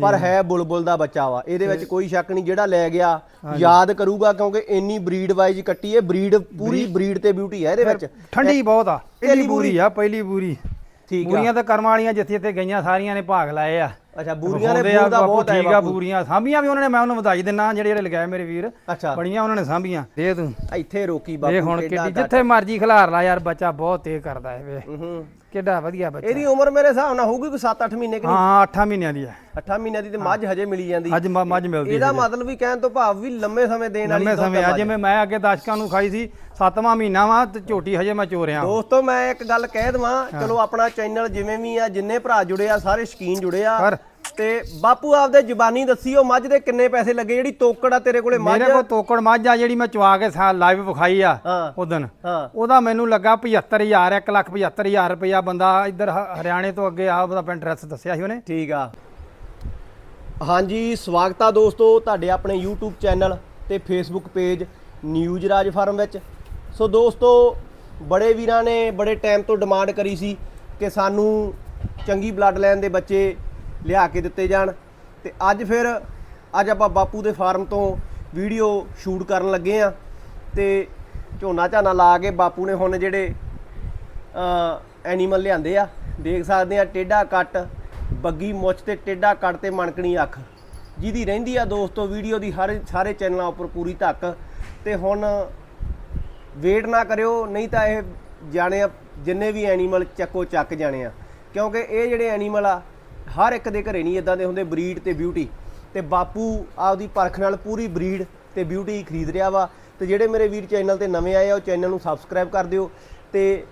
ਪਰ ਹੈ ਬੁਲਬੁਲ ਦਾ ਬੱਚਾ ਵਾ। ਇਹਦੇ ਵਿੱਚ ਕੋਈ ਸ਼ੱਕ ਨਹੀਂ ਜਿਹੜਾ ਲੈ ਗਿਆ ਯਾਦ ਕਰੂਗਾ ਕਿਉਂਕਿ ਇੰਨੀ ਬਰੀਡ ਵਾਈਜ਼ ਕੱਟੀ ਹੈ। ਬਰੀਡ ਪੂਰੀ ਬਰੀਡ ਤੇ ਬਿਊਟੀ ਹੈ ਇਹਦੇ ਵਿੱਚ। ਠੰਡੀ ਬਹੁਤ ਆ। ਪਹਿਲੀ ਬੂਰੀ ਆ ਪਹਿਲੀ ਬੂਰੀ ਠੀਕ ਆ। ਬੂਰੀਆਂ ਤਾਂ ਕਰਮ ਵਾਲੀਆਂ ਜਿੱਥੇ ਤੇ ਗਈਆਂ ਸਾਰੀਆਂ ਨੇ ਭਾਗ ਲਾਏ ਆ। ਅੱਛਾ ਬੂਰੀਆਂ ਆ ਬੂਰ ਦਾ ਬਹੁਤ ਹੈ ਠੀਕ ਆ ਬੂਰੀਆਂ। ਸਾਂਭੀਆਂ ਵੀ ਉਹਨਾਂ ਨੇ ਮੈਂ ਉਹਨੂੰ ਵਧਾਈ ਦਿੰਨਾ ਜਿਹੜੇ ਜਿਹੜੇ ਲਗਾਏ ਮੇਰੇ ਵੀਰ। ਬੜੀਆਂ ਉਹਨਾਂ ਨੇ ਸਾਂਭੀਆਂ। ਦੇ ਤੂੰ। ਇੱਥੇ ਰੋਕੀ ਬਾਪੂ ਇਹ ਹੁਣ ਕਿੱਡੀ। ਜਿੱਥੇ ਮਰਜ਼ੀ ਖਿਲਾਰ ਲਾ ਯਾਰ ਬੱਚਾ ਬਹੁਤ ਤੇਜ਼ ਕਰਦਾ ਹੈ ਵੇ। ਹੂੰ। ਕਿੱਡਾ ਵਧੀਆ ਬੱਚਾ। ਇਹਦੀ ਉਮਰ ਮੇਰੇ ਹਿਸਾਬ ਨਾਲ ਹੋਊਗੀ ਕੋਈ 7-8 ਮਹੀਨੇ ਕਿ ਹਾਂ 8 ਮਹੀਨਿਆਂ ਦੀ ਹੈ। 8 ਮਹੀਨਿਆਂ ਦੀ ਤੇ ਮੱਝ ਹਜੇ ਮਿਲੀ ਜਾਂਦੀ। ਅੱਜ ਮ- ਮੱਝ ਮਿਲਦੀ ਇਹਦਾ ਮਤਲਬ ਵੀ ਕਹਿਣ ਤੋਂ ਭਾਵ ਵੀ ਲੰਮੇ ਸਮੇਂ ਦੇਣ ਵਾਲੀ ਲੰਮੇ ਦੁੱਧ ਸਮੇਂ ਆ ਮੱਝ। ਜਿਵੇਂ ਮੈਂ ਅੱਗੇ ਦਸ਼ਕਾਂ ਨੂੰ ਖਾਈ ਸੀ ਸੱਤਵਾਂ ਮਹੀਨਾ ਵਾ ਤੇ ਝੋਟੀ ਹਜੇ ਮੈਂ ਚੋਰਿਆ ਦੋਸਤੋ ਮੈਂ ਇੱਕ ਗੱਲ ਕਹਿ ਦਵਾਂ ਚਲੋ ਆਪਣਾ ਚੈਨਲ ਜਿਵੇਂ ਵੀ ਆ ਜਿੰਨੇ ਭਰਾ ਜੁੜੇ ਆ ਸਾਰੇ ਸ਼ਕੀਨ ਜੁੜੇ ਆ। ਪਰ ਤੇ ਬਾਪੂ ਆਪਦੇ ਜ਼ੁਬਾਨੀ ਦੱਸੀ ਉਹ ਮੱਝ ਦੇ ਕਿੰਨੇ ਪੈਸੇ ਲੱਗੇ? ਜਿਹੜੀ ਤੋਕੜ ਆ ਤੇਰੇ ਕੋਲੇ ਮੱਝ? ਮੇਰੇ ਕੋਲ ਤੋਕੜ ਮੱਝ ਆ ਜਿਹੜੀ ਮੈਂ ਚਵਾ ਕੇ ਲਾਈਵ ਵਿਖਾਈ ਆ ਹਾਂ। ਉਦਨ ਹਾਂ। ਉਹਦਾ ਮੈਨੂੰ ਲੱਗਾ 75000 1 ਲੱਖ 75000 ਰੁਪਇਆ ਬੰਦਾ ਇੱਧਰ ਹ- ਹਰਿਆਣੇ ਤੋਂ ਅੱਗੇ ਆ ਉਹਦਾ ਪਿੰਡ ਐਡਰੈਸ ਦੱਸਿਆ ਸੀ ਉਹਨੇ। ਠੀਕ ਆ। ਹਾਂਜੀ ਸਵਾਗਤ ਆ ਦੋਸਤੋ ਤੁਹਾਡੇ ਆਪਣੇ YouTube ਚੈਨਲ ਤੇ Facebook page news Raj farm ਵਿੱਚ। ਸੋ ਦੋਸਤੋ ਬੜੇ ਵੀਰਾਂ ਨੇ ਬੜੇ ਟਾਈਮ ਤੋਂ ਡਿਮਾਂਡ ਕਰੀ ਸੀ ਕਿ ਸਾਨੂੰ ਚੰਗੀ ਬਲੱਡ ਲਾਈਨ ਦੇ ਬੱਚੇ ਲਿਆ ਕੇ ਦਿੱਤੇ ਜਾਣ। ਤੇ ਅੱਜ ਫਿਰ, ਅੱਜ ਆਪਾਂ ਬਾਪੂ ਦੇ ਫਾਰਮ ਤੋਂ ਵੀਡੀਓ ਸ਼ੂਟ ਕਰਨ ਲੱਗੇ ਆ। ਤੇ ਝੋਨਾ ਝਾਨਾ ਲਾ ਕੇ ਬਾਪੂ ਨੇ ਹੁਣ ਜਿਹੜੇ ਐਨੀਮਲ ਲਿਆਂਦੇ ਆ, ਦੇਖ ਸਕਦੇ ਆ ਟੇਡਾ ਕੱਟ, ਬੱਗੀ ਮੁੱਛ ਤੇ ਟੇਡਾ ਕੱਟ ਤੇ ਮਣਕਣੀ ਅੱਖ। ਜਿਹਦੀ ਰਹਿੰਦੀ ਆ ਦੋਸਤੋ ਵੀਡੀਓ ਦੀ ਹਰ, ਸਾਰੇ ਚੈਨਲਾਂ ਉੱਪਰ ਪੂਰੀ ਧੱਕ। ਤੇ ਹੁਣ ਵੇਟ ਨਾ ਕਰਿਓ, ਨਹੀਂ ਤਾਂ ਇਹ ਜਾਣੇ ਆ, ਜਿੰਨੇ ਵੀ ਐਨੀਮਲ ਚੱਕੋ ਚੱਕ ਜਾਣੇ ਆ। ਕਿਉਂਕਿ ਇਹ ਜਿਹੜੇ ਐਨੀਮਲ ਆ ਹਰ ਇੱਕ ਦੇ ਘਰੇ ਨਹੀਂ ਇਦਾਂ ਦੇ ਹੁੰਦੇ, ਬਰੀਡ ਤੇ ਬਿਊਟੀ ਤੇ ਬਾਪੂ ਆਪਦੀ ਪਰਖ ਨਾਲ ਪੂਰੀ ਬਰੀਡ ਤੇ ਬਿਊਟੀ ਖਰੀਦ ਰਿਹਾ ਵਾ। ਤੇ ਜਿਹੜੇ ਮੇਰੇ ਵੀਰ ਚੈਨਲ ਤੇ ਨਵੇਂ ਆਏ ਆ, ਉਹ ਚੈਨਲ ਨੂੰ ਸਬਸਕ੍ਰਾਈਬ ਕਰ ਦਿਓ ਤੇ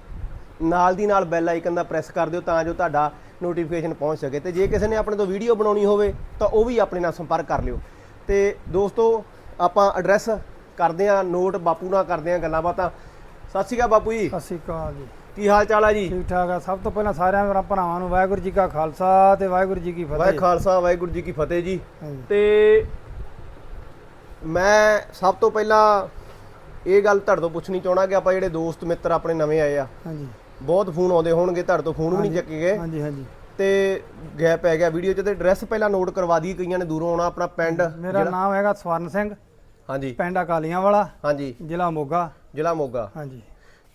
ਨਾਲ ਦੀ ਨਾਲ ਬੈਲ ਆਈਕਨ ਦਾ ਪ੍ਰੈਸ ਕਰ ਦਿਓ ਤਾਂ ਜੋ ਤੁਹਾਡਾ ਨੋਟੀਫਿਕੇਸ਼ਨ ਪਹੁੰਚ ਸਕੇ। ਤੇ ਜੇ ਕਿਸੇ ਨੇ ਆਪਣੇ ਤੋਂ ਵੀਡੀਓ ਬਣਾਉਣੀ ਹੋਵੇ, ਤਾਂ ਉਹ ਵੀ ਆਪਣੇ ਨਾਲ ਸੰਪਰਕ ਕਰ ਲਿਓ। ਤੇ ਦੋਸਤੋ, ਆਪਾਂ ਐਡਰੈਸ ਕਰਦੇ ਆ ਨੋਟ ਬਾਪੂ ਨਾਲ ਕਰਦੇ ਆ ਗੱਲਾਂ ਬਾਤਾਂ। ਸਤਿ ਸ਼੍ਰੀ ਅਕਾਲ ਬਾਪੂ ਜੀ। ਸਤਿ ਸ਼੍ਰੀ ਅਕਾਲ ਜੀ। ਕੀ ਹਾਲ ਚਾਲ ਆ ਜੀ? ਠੀਕ ਠਾਕ ਆ। ਸਭ ਤੋਂ ਪਹਿਲਾਂ ਸਾਰਿਆਂ ਮੇਰਾ ਭਰਾਵਾਂ ਨੂੰ ਵਾਹਿਗੁਰੂ ਜੀ ਕਾ ਖਾਲਸਾ ਤੇ ਵਾਹਿਗੁਰੂ ਜੀ ਕੀ ਵਾਹਿ ਫਤਿਹ। ਖਾਲਸਾ ਵਾਹਿਗੁਰੂ ਜੀ ਕੀ ਫਤਿਹ ਜੀ। ਹਾਂਜੀ। ਤੇ ਮੈਂ ਸਭ ਤੋਂ ਪਹਿਲਾਂ ਇਹ ਗੱਲ ਤੁਹਾਡੇ ਤੋਂ ਪੁੱਛਣੀ ਚਾਹਣਾ ਕਿ ਆਪਾਂ ਜਿਹੜੇ ਦੋਸਤ ਮਿੱਤਰ ਆਪਣੇ ਨਵੇਂ ਆਏ ਆ ਹਾਂਜੀ। ਬਹੁਤ ਫੋਨ ਆਉਂਦੇ ਹੋਣਗੇ ਤੁਹਾਡੇ ਤੋਂ ਫੋਨ ਵੀ ਨਹੀਂ ਚੱਕੇ ਗਏ ਹਾਂਜੀ ਹਾਂਜੀ। ਤੇ ਗੈਪ ਪੈ ਗਿਆ ਵੀਡੀਓ 'ਚ ਤੇ ਐਡਰੈਸ ਪਹਿਲਾਂ ਨੋਟ ਕਰਵਾ ਦਈਏ ਕਈਆਂ ਨੇ ਦੂਰੋਂ ਆਉਣਾ ਆਪਣਾ ਪਿੰਡ ਮੇਰਾ ਨਾਮ ਹੈਗਾ ਸਵਰਨ ਸਿੰਘ। ਹਾਂਜੀ। ਪਿੰਡ ਅਕਾਲੀਆਂ ਵਾਲਾ ਹਾਂਜੀ। ਜ਼ਿਲ੍ਹਾ ਮੋਗਾ। ਜ਼ਿਲ੍ਹਾ ਮੋਗਾ। ਹਾਂਜੀ।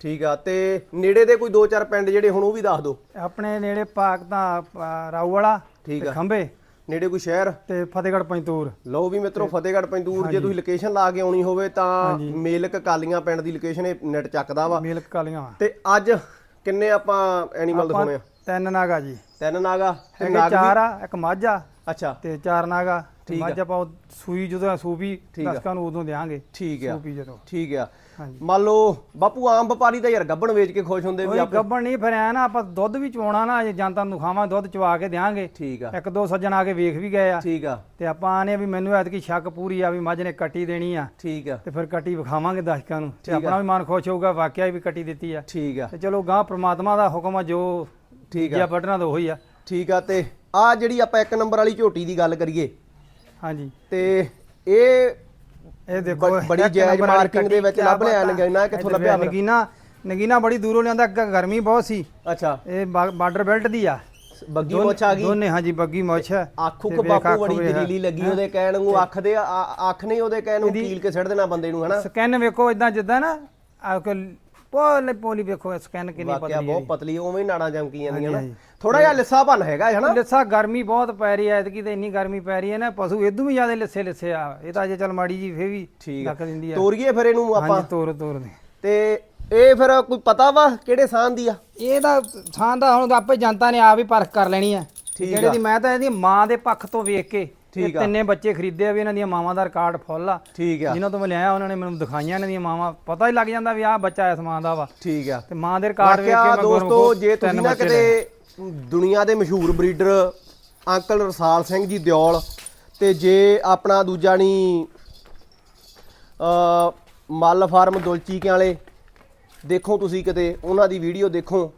ਠੀਕ ਆ ਤੇ ਨੇੜੇ ਦੇ ਕੋਈ 2-4 ਪਿੰਡ ਜਿਹੜੇ ਹੁਣ ਉਹ ਵੀ ਦੱਸ ਦਿਓ। ਆਪਣੇ ਨੇੜੇ ਪਾਕ ਤਾਂ ਅ, ਰਾਊ ਵਾਲਾ ਠੀਕ ਤੇ ਆ। ਖੰਬੇ ਨੇੜੇ ਕੋਈ ਸ਼ਹਿਰ? ਤੇ ਫਤਿਹਗੜ੍ਹ ਪੰਤੂਰ। ਲਓ ਵੀ ਮਿੱਤਰੋ ਫਤਿਹਗੜ੍ਹ ਪੈਂਦੂਰ ਜੇ ਤੁਸੀਂ ਲੋਕੇਸ਼ਨ ਲਾ ਕੇ ਆਉਣੀ ਹੋਵੇ ਤਾਂ ਮੇਲਕ ਕਾਲੀਆਂ ਪਿੰਡ ਦੀ ਲੋਕੇਸ਼ਨ ਇਹ ਨੈਟ ਚੱਕਦਾ ਵਾ। ਮੇਲਕ ਕਾਲੀਆਂ ਤੇ ਅੱਜ ਕਿੰਨੇ ਆਪਾਂ ਐਨੀਮਲ ਦਿਖਾਉਣੇ ਆ? ਤਿੰਨ ਨਾਗਾ ਜੀ। ਤਿੰਨ ਨਾਗਾ ਤੇ ਨਾਗ ਚਾਰ ਆ ਇੱਕ ਮੱਝ ਅੱਛਾ। ਤੇ ਚਾਰ ਨਾਗਾ। ਠੀਕ ਆ। ਮੱਝ ਆਪਾਂ ਉਹ ਸੂਈ ਜਦੋਂ ਸੂਪੀ ਠੀਕ ਆ। ਦਸਕਾਂ ਨੂੰ ਉਦੋਂ ਦੇਾਂਗੇ ਠੀਕ ਆ। ਸੂਪੀ ਜਦੋਂ। ਠੀਕ ਆ। ਮੰਨ ਲਓ ਬਾਪੂ ਆਮ ਵਪਾਰੀ ਤਾਂ ਯਾਰ ਗੱਬਣ ਵੇਚ ਕੇ ਖੁਸ਼ ਹੁੰਦੇ ਵੀ ਕੋਈ ਆਪ ਗੱਬਣ ਨਹੀਂ ਫਿਰ ਐ ਨਾ ਆਪਾਂ ਦੁੱਧ ਵੀ ਚਵਾਉਣਾ ਨਾ ਜੇ ਜਨਤਾ ਨੂੰ ਖਾਵਾਂ ਦੁੱਧ ਚਵਾ ਕੇ ਦੇਾਂਗੇ ਠੀਕ ਆ। ਇੱਕ ਦੋ ਸੱਜਣ ਆ ਕੇ ਵੇਖ ਵੀ ਗਏ ਆ। ਠੀਕ ਆ। ਤੇ ਆਪਾਂ ਆਨੇ ਵੀ ਮੈਨੂੰ ਐਤਕੀ ਸ਼ੱਕ ਪੂਰੀ ਆ ਵੀ ਮੱਝ ਨੇ ਕੱਟੀ ਦੇਣੀ ਆ। ਠੀਕ ਆ। ਤੇ ਫਿਰ ਕੱਟੀ ਵਿਖਾਵਾਂਗੇ ਦਰਸ਼ਕਾਂ ਨੂੰ। ਤੇ। ਆਪਣਾ ਵੀ ਮਨ ਖੁਸ਼ ਹੋਊਗਾ ਵਾਕਿਆ ਵੀ ਕੱਟੀ ਦਿੱਤੀ ਆ। ਠੀਕ ਆ। ਤੇ ਚਲੋ ਗਾਂ ਪ੍ਰਮਾਤਮਾ ਦਾ ਹੁਕਮ ਆ ਜੋ ਠੀਕ ਆ। ਵੱਢਣਾ ਤਾਂ ਉਹੀ ਆ। ਠੀਕ ਆ ਤੇ ਆ ਜਿਹੜੀ ਆਪਾਂ ਇੱਕ ਨੰਬਰ ਵਾਲੀ ਝੋਟੀ ਦੀ ਗੱਲ ਕਰੀਏ। ਹਾਂਜੀ। ਤੇ ਇਹ ਇਹ ਦੇਖੋ ਬ- ਬੜੀ ਜਾਇਜ਼ ਮਾਰਕਿੰਗ ਦੇ ਵਿੱਚ ਲੱਭ ਲਿਆ। ਨਗੀਨਾ, ਕਿੱਥੋਂ ਲੱਭਿਆ ਫਿਰ? ਨਗੀਨਾ ਨਗੀਨਾ ਬੜੀ ਦੂਰੋਂ ਲਿਆਂਦਾ ਅੱਗੇ ਗਰਮੀ ਬਹੁਤ ਸੀ। ਅੱਛਾ। ਇਹ ਬਾਰਡਰ ਬੈਲਟ ਦੀ ਆ। ਬੱਗੀ ਦੋਨੇ- ਮੁੱਛ ਆ ਗਈ? ਦੋਨੇ ਹਾਂਜੀ ਬੱਗੀ ਮੁੱਛ। ਹੈ ਆਖੂ ਕੋ ਬਾਪੂ ਬੜੀ। ਜ਼ਰੀਲੀ ਲੱਗੀ ਉਹਦੇ ਕਹਿਣ ਨੂੰ ਅੱਖ ਦੇ ਆ- ਅੱਖ ਨਹੀਂ ਉਹਦੇ ਕਹਿਣ ਨੂੰ ਕੀਲ ਕੇ ਛੱਡ ਦੇਣਾ ਬੰਦੇ ਨੂੰ ਹਨਾ? ਸਕੈਨ ਵੇਖੋ ਇਦਾਂ ਜਿੱਦਾਂ ਨਾ ਆ ਕੋ ਪੋਲੇ ਪੋਲੀ ਵੇਖੋ ਸਕੈਨ ਕਿੰਨੀ ਵਾਕਿਆ ਪਤਲੀ ਬਹੁਤ ਹੈ ਪਤਲੀ ਉਵੇਂ ਹੀ ਨਾੜਾਂ ਜਮਕੀ ਜਾਂਦੀਆਂ ਨਾ। ਥੋੜਾ ਜਿਹਾ ਲਿੱਸਾ ਭੰਨ ਹੈਗਾ ਹਨਾ? ਲਿੱਸਾ ਗਰਮੀ ਬਹੁਤ ਪੈ ਰਹੀ ਐ ਐਤਕੀ ਤੇ ਇੰਨੀ ਗਰਮੀ ਪੈ ਰਹੀ ਹੈ ਨਾ ਪਸ਼ੂ ਇਦੋਂ ਵੀ ਜ਼ਿਆਦਾ ਲਿੱਸੇ ਲਿੱਸੇ ਆ। ਇਹ ਤਾਂ ਅਜੇ ਚੱਲ ਮਾੜੀ ਜੀ ਫੇ ਵੀ ਲੱਕ ਦਿੰਦੀ ਆ। ਤੋਰੀਏ ਫਿਰ ਇਹਨੂੰ ਆਪਾਂ। ਹਾਂਜੀ ਤੋਰ ਤੋਰ ਦੇ। ਤੇ ਇਹ ਫਿਰ ਕੋਈ ਪਤਾ ਵਾ ਕਿਹੜੇ ਸਾਨ ਦੀ ਆ? ਇਹ ਤਾਂ ਥਾਂ ਦਾ ਹੁਣ ਆਪੇ ਜਨਤਾ ਨੇ ਆਪ ਹੀ ਪਰਖ ਕਰ ਲੈਣੀ ਆ ਜਿਹੜੇ। ਦੀ ਮੈਂ ਤਾਂ ਇਹਦੀ ਮਾਂ ਦੇ ਪੱਖ ਤੋਂ ਵੇਖ ਕੇ ਇਹ ਠੀਕ ਆ। ਤਿੰਨੇ ਬੱਚੇ ਖਰੀਦੇ ਆ ਵੀ ਇਹਨਾਂ ਦੀਆਂ ਮਾਵਾਂ ਦਾ ਰਿਕਾਰਡ ਫੁੱਲ ਆ। ਠੀਕ ਆ। ਜਿਨ੍ਹਾਂ ਤੋਂ ਮੈਂ ਲਿਆਇਆ ਉਹਨਾਂ ਨੇ ਮੈਨੂੰ ਦਿਖਾਈਆਂ ਇਹਨਾਂ ਦੀਆਂ ਮਾਵਾਂ। ਪਤਾ ਹੀ ਲੱਗ ਜਾਂਦਾ ਵੀ ਆਹ ਬੱਚਾ ਇਸ ਮਾਂ ਦਾ ਵਾ। ਠੀਕ ਆ। ਤੇ ਮਾਂ ਦੇ ਰਿਕਾਰਡ ਵੇਖ ਕੇ ਵਾਕਿਆ ਮੈਂ ਦੋਸਤੋ ਜੇ ਤੁਸੀਂ ਨਾ ਕਿਤੇ ਦੁਨੀਆ ਦੇ ਮਸ਼ਹੂਰ ਬਰੀਡਰ ਅੰਕਲ ਰਸਾਲ ਸਿੰਘ ਜੀ ਦਿਓਲ ਤੇ ਜੇ ਆਪਣਾ ਦੂਜਾ ਨਹੀਂ ਅ ਮੱਲ ਫਾਰਮ ਦੁਲਚੀਕਿਆਂ ਵਾਲੇ ਦੇਖੋ ਤੁਸੀਂ ਕਿਤੇ ਉਹਨਾਂ ਦੀ ਵੀਡੀਓ ਦੇਖੋ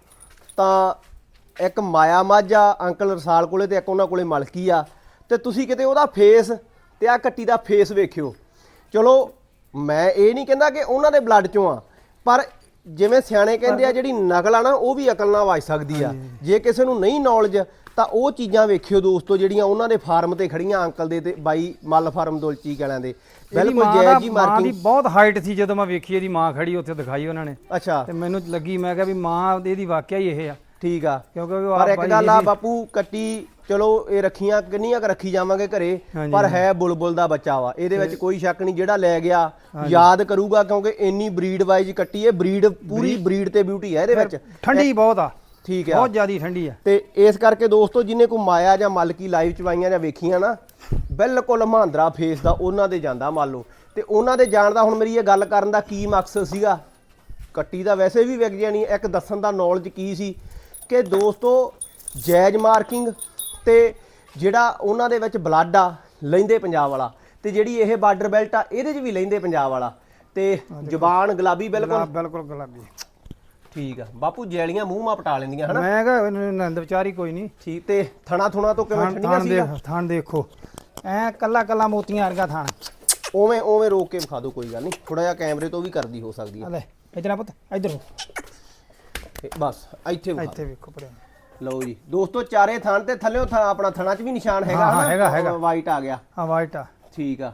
ਤਾਂ ਇੱਕ ਮਾਇਆ ਮਾਝਾ ਅੰਕਲ ਰਸਾਲ ਕੋਲੇ ਤੇ ਇੱਕ ਉਹਨਾਂ ਕੋਲੇ ਮਲਕੀ ਆ। ਤੇ ਤੁਸੀਂ ਕਿਤੇ ਉਹਦਾ ਫੇਸ ਤੇ ਆ ਕੱਟੀ ਦਾ ਫੇਸ ਵੇਖਿਓ। ਚਲੋ ਮੈਂ ਇਹ ਨਹੀਂ ਕਹਿੰਦਾ ਕਿ ਉਹਨਾਂ ਦੇ ਬਲੱਡ ਚੋਂ ਆ ਪਰ ਜਿਵੇਂ ਸਿਆਣੇ ਕਹਿੰਦੇ ਆ ਜਿਹੜੀ ਨਕਲ ਆ ਨਾ ਉਹ ਵੀ ਅਕਲ ਨਾਲ ਵਾਜ ਸਕਦੀ ਆ। ਜੇ ਕਿਸੇ ਨੂੰ ਨਹੀਂ ਨੌਲੇਜ ਤਾਂ ਉਹ ਚੀਜ਼ਾਂ ਵੇਖਿਓ ਦੋਸਤੋ ਜਿਹੜੀਆਂ ਉਹਨਾਂ ਦੇ ਫਾਰਮ ਤੇ ਖੜੀਆਂ ਅੰਕਲ ਦੇ ਤੇ ਬਾਈ ਮੱਲ ਫਾਰਮ ਦੁਲਚੀ ਵਾਲਿਆਂ ਦੇ। ਬਿਲਕੁਲ ਜਾਇਜ਼ ਜੀ ਮਾਂ ਦੀ ਮਾਰਕਿੰਗ ਬਹੁਤ ਹਾਈਟ ਸੀ ਜਦੋਂ ਮੈਂ ਵੇਖੀ ਇਹਦੀ ਮਾਂ ਖੜੀ ਉੱਥੇ ਦਿਖਾਈ ਉਹਨਾਂ ਨੇ। ਅੱਛਾ। ਤੇ ਮੈਨੂੰ ਲੱਗੀ ਮੈਂ ਕਿਹਾ ਵੀ ਮਾਂ ਇਹਦੀ ਵਾਕਿਆ ਹੀ ਇਹ ਆ। ਠੀਕ ਆ। ਕਿਉਂਕਿ ਉਹ ਪਰ ਇੱਕ ਗੱਲ ਆ ਬਾਪੂ ਕੱਟੀ ਚਲੋ ਇਹ ਰੱਖੀਆਂ ਕਿੰਨੀਆਂ ਕ ਰੱਖੀ ਜਾਵਾਂਗੇ ਘਰੇ ਪਰ ਹੈ ਬੁਲਬੁਲ ਦਾ ਬੱਚਾ ਵਾ। ਇਹਦੇ ਵਿੱਚ ਕੋਈ ਸ਼ੱਕ ਨਹੀਂ ਜਿਹੜਾ ਲੈ ਗਿਆ ਯਾਦ ਕਰੂਗਾ ਕਿਉਂਕਿ ਇੰਨੀ ਬਰੀਡ ਵਾਈਜ਼ ਕੱਟੀ ਹੈ ਬਰੀਡ ਪੂਰੀ ਬਰੀਡ। ਤੇ ਬਿਊਟੀ ਹੈ ਇਹਦੇ ਵਿੱਚ। ਠੰਡੀ ਬਹੁਤ ਆ। ਠੀਕ ਆ। ਬਹੁਤ ਜ਼ਿਆਦੀ ਠੰਡੀ ਆ। ਤੇ ਇਸ ਕਰਕੇ ਦੋਸਤੋ ਜਿਨੇ ਕੋ ਮਾਇਆ ਜਾਂ ਮਲਕੀ ਲਾਈਵ ਚਵਾਈਆਂ ਜਾਂ ਵੇਖੀਆਂ ਨਾ ਬਿਲਕੁਲ ਮਹਾਂਦਰਾ ਫੇਸ ਦਾ ਉਹਨਾਂ ਦੇ ਜਾਂਦਾ ਮੰਨ ਲਓ। ਤੇ ਉਹਨਾਂ ਦੇ ਜਾਣ ਦਾ ਹੁਣ ਮੇਰੀ ਇਹ ਗੱਲ ਕਰਨ ਦਾ ਕੀ ਮਕਸਦ ਸੀਗਾ? ਕੱਟੀ ਦਾ ਵੈਸੇ ਵੀ ਵਿਕ ਜਾਣੀ ਇੱਕ ਦੱਸਣ ਦਾ ਨੌਲੇਜ ਕੀ ਸੀ? ਕਿ ਦੋਸਤੋ ਜੈਜ ਮਾਰਕਿੰਗ ਤੇ ਜਿਹੜਾ ਉਹਨਾਂ ਦੇ ਵਿੱਚ ਬਲੱਡ ਆ ਲੈਂਦੇ ਪੰਜਾਬ ਵਾਲਾ। ਤੇ ਜਿਹੜੀ ਇਹ ਬਾਰਡਰ ਬੈਲਟ ਆ ਇਹਦੇ 'ਚ ਵੀ ਲੈਂਦੇ ਪੰਜਾਬ ਵਾਲਾ। ਤੇ ਜ਼ੁਬਾਨ ਗੁਲਾਬੀ ਬਿਲਕੁਲ। ਬਿਲਕੁਲ ਗੁਲਾਬੀ। ਠੀਕ ਆ। ਬਾਪੂ ਜੈਲੀਆਂ ਮੂੰਹ ਮਾ ਪਟਾ ਲੈਂਦੀਆਂ ਹਨਾ? ਮੈਂ ਕਿਹਾ ਨੰਦ ਵਿਚਾਰੀ ਕੋਈ ਨਹੀਂ। ਠੀਕ ਤੇ ਥਣਾ ਥੁਣਾ ਤੋਂ ਕਿਵੇਂ ਠੰਡੀਆਂ ਦੇਖ ਥਾਣ ਦੇਖੋ। ਐ ਕੱਲਾ ਕੱਲਾ ਮੋਤੀਆਂ ਵਰਗਾ ਥਾਣ। ਉਵੇਂ ਉਵੇਂ ਰੋਕ ਕੇ ਵਿਖਾ ਦਿਓ ਕੋਈ ਗੱਲ ਨਹੀਂ। ਥੋੜਾ ਜਿਹਾ ਕੈਮਰੇ ਤੋਂ ਵੀ ਕਰਦੀ ਹੋ ਸਕਦੀ ਆ। ਹੈ ਲੈ ਇਧਰ ਆ ਪੁੱਤ ਇਧਰ ਤੇ ਬਸ ਇੱਥੇ ਵਿਖਾ ਇੱਥੇ ਵੇਖੋ ਪਰੇ ਲਓ ਜੀ ਦੋਸਤੋ ਚਾਰੇ ਥਣ ਤੇ ਥੱਲੇੋਂ ਥਾਂ ਆਪਣਾ ਥਣਾ 'ਚ ਵੀ ਨਿਸ਼ਾਨ ਹੈਗਾ ਹਾਂ, ਹਾਂ, ਹੈਗਾ, ਹੈਗਾ। ਵਾਈਟ ਆ ਗਿਆ। ਆ ਵਾਈਟ ਆ। ਠੀਕ ਆ।